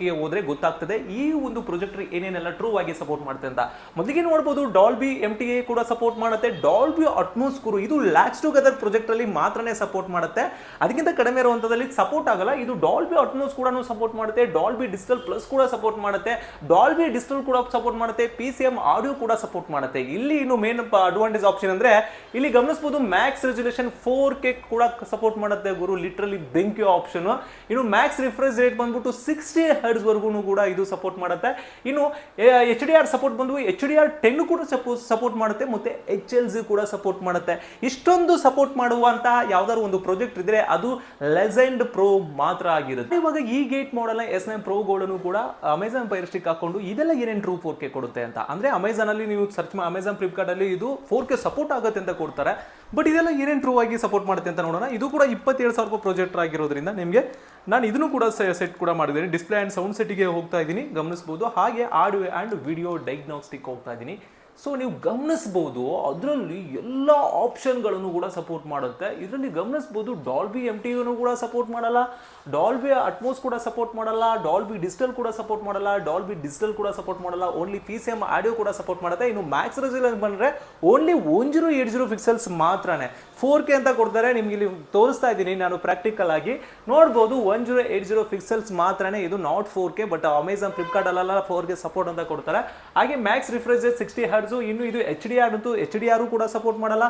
ಗೆ ಹೋದ್ರೆ ಗೊತ್ತಾಗ್ತದೆ. ಈ ಒಂದು ಪ್ರೊಜೆಕ್ಟರ್ ಏನೇನೆಲ್ಲ ಟ್ರೂ ಆಗಿ ಸಪೋರ್ಟ್ ಮಾಡುತ್ತೆ ಅಂತ. ಮೊದಲಿಗೆ ನೋಡ್ಬೋದು ಡಾಲ್ಬಿ ಎಂ ಟಿ ಎ ಕೂಡ ಸಪೋರ್ಟ್ ಮಾಡುತ್ತೆ. ಡಾಲ್ಬಿ ಅಟ್ಮೋಸ್ಕೂರು ಇದು ಲ್ಯಾಕ್ಸ್ ಟುಗೆದರ್ ಪ್ರೊಜೆಕ್ಟ್ ಅಲ್ಲಿ ಮಾತ್ರನೇ ಸಪೋರ್ಟ್ ಮಾಡುತ್ತೆ. ಅದಕ್ಕಿಂತ ಕಡಿಮೆ ಇರುವಂತದಲ್ಲಿ ಸಪೋರ್ಟ್ ಆಗಲ್ಲ. ಇದು ಡಾಲ್ಬಿ ಅಟ್ಮೋಸ್ ಕೂಡ ಸಪೋರ್ಟ್ ಮಾಡುತ್ತೆ. ಡಾಲ್ಬಿ ಡಿಜಿಟಲ್ ಪ್ಲಸ್ ಕೂಡ ಸಪೋರ್ಟ್ ಮಾಡುತ್ತೆ. ಡಾಲ್ಬಿ ಡಿಜಿಟಲ್ ಕೂಡ ಸಪೋರ್ಟ್ ಮಾಡುತ್ತೆ ಪಿ ಸಿ ಎಂ ಆಡಿಯೋ ಕೂಡ ಸಪೋರ್ಟ್ ಮಾಡುತ್ತೆ. ಇಲ್ಲಿ ಇನ್ನು ಮೇನ್ ಅಡ್ವಾಂಟೇಜ್ ಆಪ್ಷನ್ ಅಂದ್ರೆ ಇಲ್ಲಿ ಗಮನಿಸಬಹುದು ಮ್ಯಾಕ್ಸ್ ರೆಸಲ್ಯೂಷನ್ ಫೋರ್ ಕೆ ಕೂಡ ಸಪೋರ್ಟ್ ಮಾಡುತ್ತೆ ಗುರು ಲಿಟ್ರಲಿ ಬೆಂಕಿ ಆಪ್ಷನ್ ಇನ್ನು ಮ್ಯಾಕ್ಸ್ ರಿಫ್ರೆಶ್ ರೇಟ್ ಬಂದ್ಬಿಟ್ಟು ಸಿಕ್ಸ್ಟಿ ಹರ್ಡ್ಸ್ ವರ್ಗು ಕೂಡ ಇದು ಸಪೋರ್ಟ್ ಮಾಡುತ್ತೆ. ಇನ್ನು ಎಚ್ ಡಿ ಆರ್ ಸಪೋರ್ಟ್ ಬಂದು ಎಚ್ ಡಿ ಆರ್ ಟೆನ್ ಕೂಡ ಸಪೋರ್ಟ್ ಮಾಡುತ್ತೆ, ಮತ್ತೆ ಎಚ್ ಎಲ್ ಜಿ ಕೂಡ ಸಪೋರ್ಟ್ ಮಾಡುತ್ತೆ. ಇಷ್ಟೊಂದು ಸಪೋರ್ಟ್ ಮಾಡುವಂತಹ ಯಾವ್ದಾದ್ರು ಒಂದು ಪ್ರಾಜೆಕ್ಟ್ ಇದ್ರೆ ಅದು ಲೆಜೆಂಡ್ ಪ್ರೋ ಮಾತ್ರ ಆಗಿರುತ್ತೆ. ಇವಾಗ ಈ Gate model S nine Pro ಗೋಲ್ಡನ್ನು ಕೂಡ ಅಮೆಝಾನ್ ಪೈರ್ ಸ್ಟಿಕ್ ಹಾಕೊಂಡು ಇದೆಲ್ಲ ಏನೇನು ಟ್ರೂ ಫೋರ್ ಕೆ ಕೊಡುತ್ತೆ ಅಂತ? ಅಂದ್ರೆ ಅಮೆಝಾನ್ ಅಲ್ಲಿ ನೀವು ಸರ್ಚ್ ಅಮೆಝಾನ್ ಫ್ಲಿಪ್ಕಾರ್ಟಲ್ಲಿ ಇದು ಫೋರ್ ಕೆ ಸಪೋರ್ಟ್ ಆಗುತ್ತೆ ಅಂತ ಕೊಡ್ತಾರೆ. ಬಟ್ ಇದೆಲ್ಲ ಏನೇನು ಟ್ರೂ ಆಗಿ ಸಪೋರ್ಟ್ ಮಾಡುತ್ತೆ ಅಂತ ನೋಡೋಣ. ಇದು ಕೂಡ ಇಪ್ಪತ್ತೇಳು ಸಾವಿರ ರೂಪಾಯಿ ಪ್ರೊಜೆಕ್ಟರ್ ಆಗಿರೋದ್ರಿಂದ ನಿಮಗೆ ನಾನು ಇದನ್ನು ಕೂಡ ಸೆಟ್ ಕೂಡ ಮಾಡಿದ್ದೀನಿ. ಡಿಸ್ಪ್ಲೇ ಆ್ಯಂಡ್ ಸೌಂಡ್ ಸೆಟ್ಟಿಗೆ ಹೋಗ್ತಾ ಇದ್ದೀನಿ. ಗಮನಿಸ್ಬೋದು. ಹಾಗೆ ಆಡಿಯೋ ಆ್ಯಂಡ್ ವಿಡಿಯೋ ಡೈಗ್ನೋಸ್ಟಿಕ್ ಹೋಗ್ತಾ ಇದ್ದೀನಿ. ಸೊ ನೀವು ಗಮನಿಸ್ಬೋದು, ಅದರಲ್ಲಿ ಎಲ್ಲ ಆಪ್ಷನ್ಗಳನ್ನು ಕೂಡ ಸಪೋರ್ಟ್ ಮಾಡುತ್ತೆ. ಇದರಲ್ಲಿ ಗಮನಿಸ್ಬೋದು ಡಾಲ್ಬಿ ಎಂ ಟಿ ಕೂಡ ಸಪೋರ್ಟ್ ಮಾಡಲ್ಲ ಡಾಲ್ಬಿ ಅಟ್ಮೋಸ್ ಕೂಡ ಸಪೋರ್ಟ್ ಮಾಡಲ್ಲ ಡಾಲ್ಬಿ ಡಿಜಿಟಲ್ ಕೂಡ ಸಪೋರ್ಟ್ ಮಾಡಲ್ಲ ಡಾಲ್ಬಿ ಡಿಜಿಟಲ್ ಕೂಡ ಸಪೋರ್ಟ್ ಮಾಡಲ್ಲ only P C M audio ಕೂಡ ಸಪೋರ್ಟ್ ಮಾಡುತ್ತೆ. ಇನ್ನು ಮ್ಯಾಕ್ಸ್ ರೆಸಲ್ಯೂಷನ್ ಬಂದರೆ only one zero eight zero pixels ಮಾತ್ರನೇ. ಫೋರ್ ಕೆ ಅಂತ ಕೊಡ್ತಾರೆ, ನಿಮ್ಗೆ ಇಲ್ಲಿ ತೋರಿಸ್ತಾ ಇದ್ದೀನಿ ನಾನು ಪ್ರಾಕ್ಟಿಕಲ್ ಆಗಿ. ನೋಡ್ಬೋದು one zero eight zero pixels ಮಾತ್ರನೇ, ಇದು not four K but Amazon Flipkart ಅಲ್ಲೆಲ್ಲ ಫೋರ್ ಕೆ ಸಪೋರ್ಟ್ ಅಂತ ಕೊಡ್ತಾರೆ. ಹಾಗೆ ಮ್ಯಾಕ್ಸ್ ರಿಫ್ರೆಶ್ ಸಿಕ್ಸ್ಟಿ ಹರ್ಡ್ಸು ಇನ್ನು ಇದು ಎಚ್ ಡಿ ಆರ್ ಅಂತೂ ಎಚ್ ಡಿ ಆರು ಕೂಡ ಸಪೋರ್ಟ್ ಮಾಡಲ್ಲ.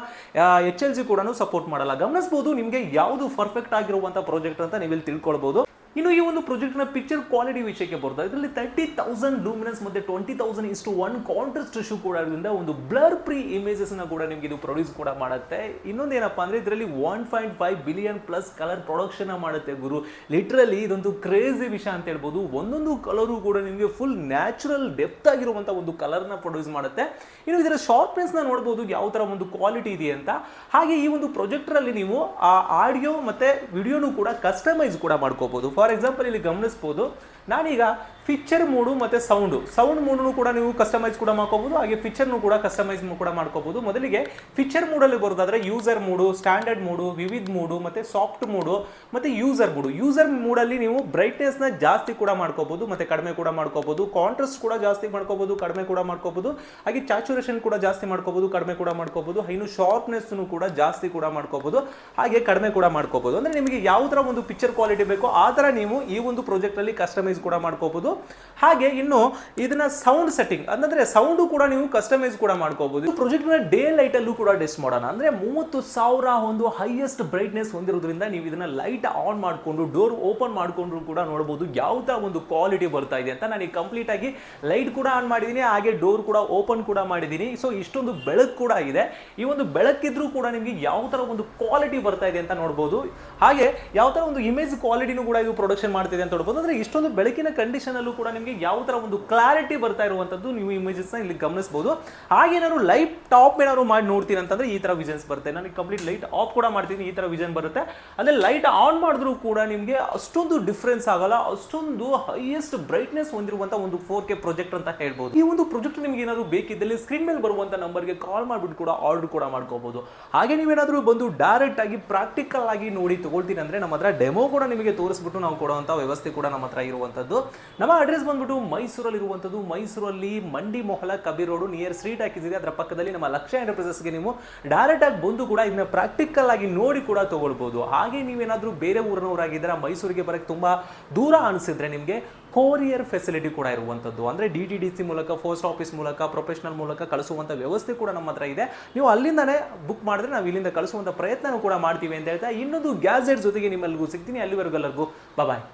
ಎಚ್ ಎಲ್ ಜಿ ಕೂಡ ಸಪೋರ್ಟ್ ಮಾಡಲ್ಲ. ಗಮನಿಸಬಹುದು ನಿಮಗೆ ಯಾವುದು ಪರ್ಫೆಕ್ಟ್ ಆಗಿರುವಂತಹ ಪ್ರಾಜೆಕ್ಟ್ ಅಂತ ನೀವು ಇಲ್ಲಿ ತಿಳ್ಕೊಳ್ಬಹುದು ಇನ್ನು ಈ ಒಂದು ಪ್ರಾಜೆಕ್ಟ್ನ ಪಿಕ್ಚರ್ ಕ್ವಾಲಿಟಿ ವಿಷಯಕ್ಕೆ ಬರ್ತಾ ಇದರಲ್ಲಿ ತರ್ಟಿ ತೌಸಂಡ್ ಲೂಮಿನಸ್ ಮತ್ತೆ ಟ್ವೆಂಟಿ ತೌಸಂಡ್ ಇಷ್ಟು ಒನ್ ಕಾಂಟ್ರಾಸ್ಟ್ ಇಶ್ಯೂ ಕೂಡ ಇರೋದ್ರಿಂದ ಒಂದು ಬ್ಲರ್ ಫ್ರೀ ಇಮೇಜಸ್ನ ಕೂಡ ನಿಮಗೆ ಇದು ಪ್ರೊಡ್ಯೂಸ್ ಕೂಡ ಮಾಡುತ್ತೆ. ಇನ್ನೊಂದು ಏನಪ್ಪಾ ಅಂದ್ರೆ ಇದರಲ್ಲಿ one point five billion plus colour production ಮಾಡುತ್ತೆ ಗುರು. ಲಿಟ್ರಲಿ ಇದೊಂದು ಕ್ರೇಜಿ ವಿಷಯ ಅಂತ ಹೇಳ್ಬೋದು. ಒಂದೊಂದು ಕಲರು ಕೂಡ ನಿಮಗೆ ಫುಲ್ ನ್ಯಾಚುರಲ್ ಡೆಪ್ತ್ ಆಗಿರುವಂಥ ಒಂದು ಕಲರ್ನ ಪ್ರೊಡ್ಯೂಸ್ ಮಾಡುತ್ತೆ. ಇನ್ನು ಇದರ ಶಾರ್ಪ್ನೆಸ್ನ ನೋಡ್ಬೋದು ಯಾವ ಥರ ಒಂದು ಕ್ವಾಲಿಟಿ ಇದೆ ಅಂತ. ಹಾಗೆ ಈ ಒಂದು ಪ್ರೊಜೆಕ್ಟರಲ್ಲಿ ನೀವು ಆ ಆಡಿಯೋ ಮತ್ತೆ ವಿಡಿಯೋನು ಕೂಡ ಕಸ್ಟಮೈಸ್ ಕೂಡ ಮಾಡ್ಕೋಬೋದು. ಫಾರ್ ಎಕ್ಸಾಂಪಲ್ ಇಲ್ಲಿ ಗಮನಿಸ್ಬೋದು ನಾನೀಗ ಫಿಕ್ಚರ್ ಮೂಡು ಮತ್ತೆ ಸೌಂಡು ಸೌಂಡ್ ಮೂಡನ್ನು ಕೂಡ ನೀವು ಕಸ್ಟಮೈಸ್ ಕೂಡ ಮಾಡ್ಕೋಬಹುದು ಹಾಗೆ ಫಿಕ್ಚರ್ನು ಕೂಡ ಕಸ್ಟಮೈಸ್ ಕೂಡ ಮಾಡ್ಕೋಬಹುದು ಮೊದಲಿಗೆ ಫಿಕ್ಚರ್ ಮೂಡಲ್ಲಿ ಬರೋದಾದರೆ ಯೂಸರ್ ಮೂಡು ಸ್ಟ್ಯಾಂಡರ್ಡ್ ಮೂಡು, ವಿವಿಧ ಮೂಡು, ಮತ್ತೆ ಸಾಫ್ಟ್ ಮೂಡು, ಮತ್ತೆ ಯೂಸರ್ ಮೂಡು. ಯೂಸರ್ ಮೂಡಲ್ಲಿ ನೀವು ಬ್ರೈಟ್ನೆಸ್ನ ಜಾಸ್ತಿ ಕೂಡ ಮಾಡ್ಕೋಬಹುದು ಮತ್ತೆ ಕಡಿಮೆ ಕೂಡ ಮಾಡ್ಕೋಬಹುದು ಕಾಂಟ್ರಾಸ್ಟ್ ಕೂಡ ಜಾಸ್ತಿ ಮಾಡ್ಕೋಬಹುದು ಕಡಿಮೆ ಕೂಡ ಮಾಡ್ಕೋಬಹುದು ಹಾಗೆ ಚಾಚುರೇಷನ್ ಕೂಡ ಜಾಸ್ತಿ ಮಾಡ್ಕೋಬಹುದು ಕಡಿಮೆ ಕೂಡ ಮಾಡ್ಕೋಬಹುದು ಇನ್ನು ಶಾರ್ಪ್ನೆಸ್ ಕೂಡ ಜಾಸ್ತಿ ಕೂಡ ಮಾಡ್ಕೋಬಹುದು ಹಾಗೆ ಕಡಿಮೆ ಕೂಡ ಮಾಡ್ಕೋಬಹುದು ಅಂದ್ರೆ ನಿಮಗೆ ಯಾವ ಥರ ಒಂದು ಪಿಕ್ಚರ್ ಕ್ವಾಲಿಟಿ ಬೇಕೋ ಆ ಥರ ನೀವು ಈ ಒಂದು ಪ್ರಾಜೆಕ್ಟ್ ಅಲ್ಲಿ ಕಸ್ಟಮೈಸ್ ಕೂಡ ಮಾಡ್ಕೋಬಹುದು ಹಾಗೆ ಇನ್ನು ಇದನ್ನ ಸೌಂಡ್ ಸೆಟ್ಟಿಂಗ್ ಅಂದ್ರೆ ಸೌಂಡ್ ಕೂಡ ನೀವು ಕಸ್ಟಮೈಸ್ ಕೂಡ ಮಾಡ್ಕೋಬಹುದು ಪ್ರೊಜೆಕ್ಟ್ ಡೇ ಲೈಟ್ ಅಲ್ಲೂ ಕೂಡ ಟೆಸ್ಟ್ ಮಾಡೋಣ. ಅಂದ್ರೆ ಮೂವತ್ತು ಸಾವಿರ ಒಂದು ಹೈಯೆಸ್ಟ್ ಬ್ರೈಟ್ನೆಸ್ ಹೊಂದಿರೋದ್ರಿಂದ ನೀವು ಇದನ್ನ ಲೈಟ್ ಆನ್ ಮಾಡಿಕೊಂಡು ಡೋರ್ ಓಪನ್ ಮಾಡಿಕೊಂಡ್ರು ಕೂಡ ನೋಡಬಹುದು ತರ ಒಂದು ಕ್ವಾಲಿಟಿ ಬರ್ತಾ ಇದೆ ಅಂತ. ನಾನು ಕಂಪ್ಲೀಟ್ ಆಗಿ ಲೈಟ್ ಕೂಡ ಆನ್ ಮಾಡಿದೀನಿ, ಹಾಗೆ ಡೋರ್ ಕೂಡ ಓಪನ್ ಕೂಡ ಮಾಡಿದ್ದೀನಿ ಸೊ ಇಷ್ಟೊಂದು ಬೆಳಕು ಕೂಡ ಇದೆ. ಈ ಒಂದು ಬೆಳಕಿದ್ರೂ ಕೂಡ ನಿಮಗೆ ಯಾವ ತರ ಒಂದು ಕ್ವಾಲಿಟಿ ಬರ್ತಾ ಇದೆ ಅಂತ ನೋಡಬಹುದು ಹಾಗೆ ಯಾವ ತರ ಒಂದು ಇಮೇಜ್ ಕ್ವಾಲಿಟಿನೂ ಕೂಡ ಇದು ಪ್ರೊಡಕ್ಷನ್ ಮಾಡ್ತಿದೆ ಅಂತ ನೋಡಬಹುದು ಅಂದ್ರೆ ಇಷ್ಟೊಂದು ಬೆಳಕಿನ ಕಂಡೀಷನ್ ಅಲ್ಲೂ ಕೂಡ ನಿಮಗೆ ಯಾವ ಥರ ಒಂದು ಕ್ಲಾರಿಟಿ ಬರ್ತಾ ಇರುವಂತದ್ದು ನೀವು ಇಮೇಜಸ್ನ ಇಲ್ಲಿ ಗಮನಿಸಬಹುದು ಹಾಗೇನಾದ್ರು ಲೈಟ್ ಟಾಪ್ ಏನಾದ್ರು ಮಾಡಿ ನೋಡ್ತೀನಿ ಅಂತಂದ್ರೆ ಈ ತರ ವಿಷನ್ಸ್ ಬರುತ್ತೆ. ನನಗೆ ಕಂಪ್ಲೀಟ್ ಲೈಟ್ ಆಫ್ ಕೂಡ ಮಾಡ್ತೀನಿ, ಈ ತರ ವಿಷನ್ ಬರುತ್ತೆ. ಅದೇ ಲೈಟ್ ಆನ್ ಮಾಡಿದ್ರೂ ಕೂಡ ನಿಮಗೆ ಅಷ್ಟೊಂದು ಡಿಫ್ರೆನ್ಸ್ ಆಗಲ್ಲ, ಅಷ್ಟೊಂದು ಹೈಯೆಸ್ಟ್ ಬ್ರೈಟ್ನೆಸ್ ಹೊಂದಿರುವಂಥ ಒಂದು ಫೋರ್ ಕೆ ಪ್ರೊಜೆಕ್ಟ್ ಅಂತ ಹೇಳ್ಬೋದು. ಈ ಒಂದು ಪ್ರೊಜೆಕ್ಟ್ ನಿಮಗೆ ಏನಾದರೂ ಬೇಕಿದ್ದಲ್ಲಿ ಸ್ಕ್ರೀನ್ ಮೇಲೆ ಬರುವಂತ ನಂಬರ್ಗೆ ಕಾಲ್ ಮಾಡಿಬಿಟ್ಟು ಕೂಡ ಆರ್ಡರ್ ಕೂಡ ಮಾಡ್ಕೋಬಹುದು ಹಾಗೆ ನೀವೇನಾದರೂ ಬಂದು ಡೈರೆಕ್ಟ್ ಆಗಿ ಪ್ರಾಕ್ಟಿಕಲ್ ಆಗಿ ನೋಡಿ ತಗೊಳ್ತೀನಿ ಅಂದ್ರೆ ನಮ್ಮ ಹತ್ರ ಡೆಮೋ ಕೂಡ ನಿಮಗೆ ತೋರಿಸ್ಬಿಟ್ಟು ನಾವು ಕೊಡುವಂಥ ವ್ಯವಸ್ಥೆ ಕೂಡ ನಮ್ಮ ಹತ್ರ ಇರುವಂತದ್ದು. ನಮ್ಮ ಅಡ್ರೆಸ್ ಬಂದ್ಬಿಟ್ಟು ಮೈಸೂರಲ್ಲಿ ಇರುವಂಥದ್ದು ಮೈಸೂರಲ್ಲಿ Mandi Mohalla Kabir road near street ಹಾಕಿಸಿದೆ ಅದರ ಪಕ್ಕದಲ್ಲಿ ನಮ್ಮ ಲಕ್ಷ ಎಂಟರ್ಪ್ರೈಸಸ್ಗೆ ನೀವು ಡೈರೆಕ್ಟ್ ಆಗಿ ಬಂದು ಕೂಡ ಇದನ್ನ ಪ್ರಾಕ್ಟಿಕಲ್ ಆಗಿ ನೋಡಿ ಕೂಡ ತಗೊಳ್ಬೋದು. ಹಾಗೆ ನೀವೇನಾದರೂ ಬೇರೆ ಊರಿನವರಾಗಿದ್ದೀರಾ, ಮೈಸೂರಿಗೆ ಬರೋಕ್ಕೆ ತುಂಬ ದೂರ ಅನಿಸಿದ್ರೆ ನಿಮಗೆ ಕೊರಿಯರ್ ಫೆಸಿಲಿಟಿ ಕೂಡ ಇರುವಂಥದ್ದು ಅಂದರೆ ಡಿ ಟಿ ಡಿ ಸಿ ಮೂಲಕ ಪೋಸ್ಟ್ ಆಫೀಸ್ ಮೂಲಕ ಪ್ರೊಫೆಷನಲ್ ಮೂಲಕ ಕಳಿಸುವಂಥ ವ್ಯವಸ್ಥೆ ಕೂಡ ನಮ್ಮ ಹತ್ರ ಇದೆ. ನೀವು ಅಲ್ಲಿಂದನೇ ಬುಕ್ ಮಾಡಿದ್ರೆ ನಾವು ಇಲ್ಲಿಂದ ಕಳಿಸುವಂಥ ಪ್ರಯತ್ನ ಕೂಡ ಮಾಡ್ತೀವಿ ಅಂತ ಹೇಳ್ತಾ ಇನ್ನೊಂದು ಗ್ಯಾಜೆಟ್ ಜೊತೆಗೆ ನಿಮ್ಮೆಲ್ಲಿಗೂ ಸಿಗ್ತೀನಿ. ಅಲ್ಲಿವರೆಗೂ ಎಲ್ಲರಿಗೂ ಬಾಯ್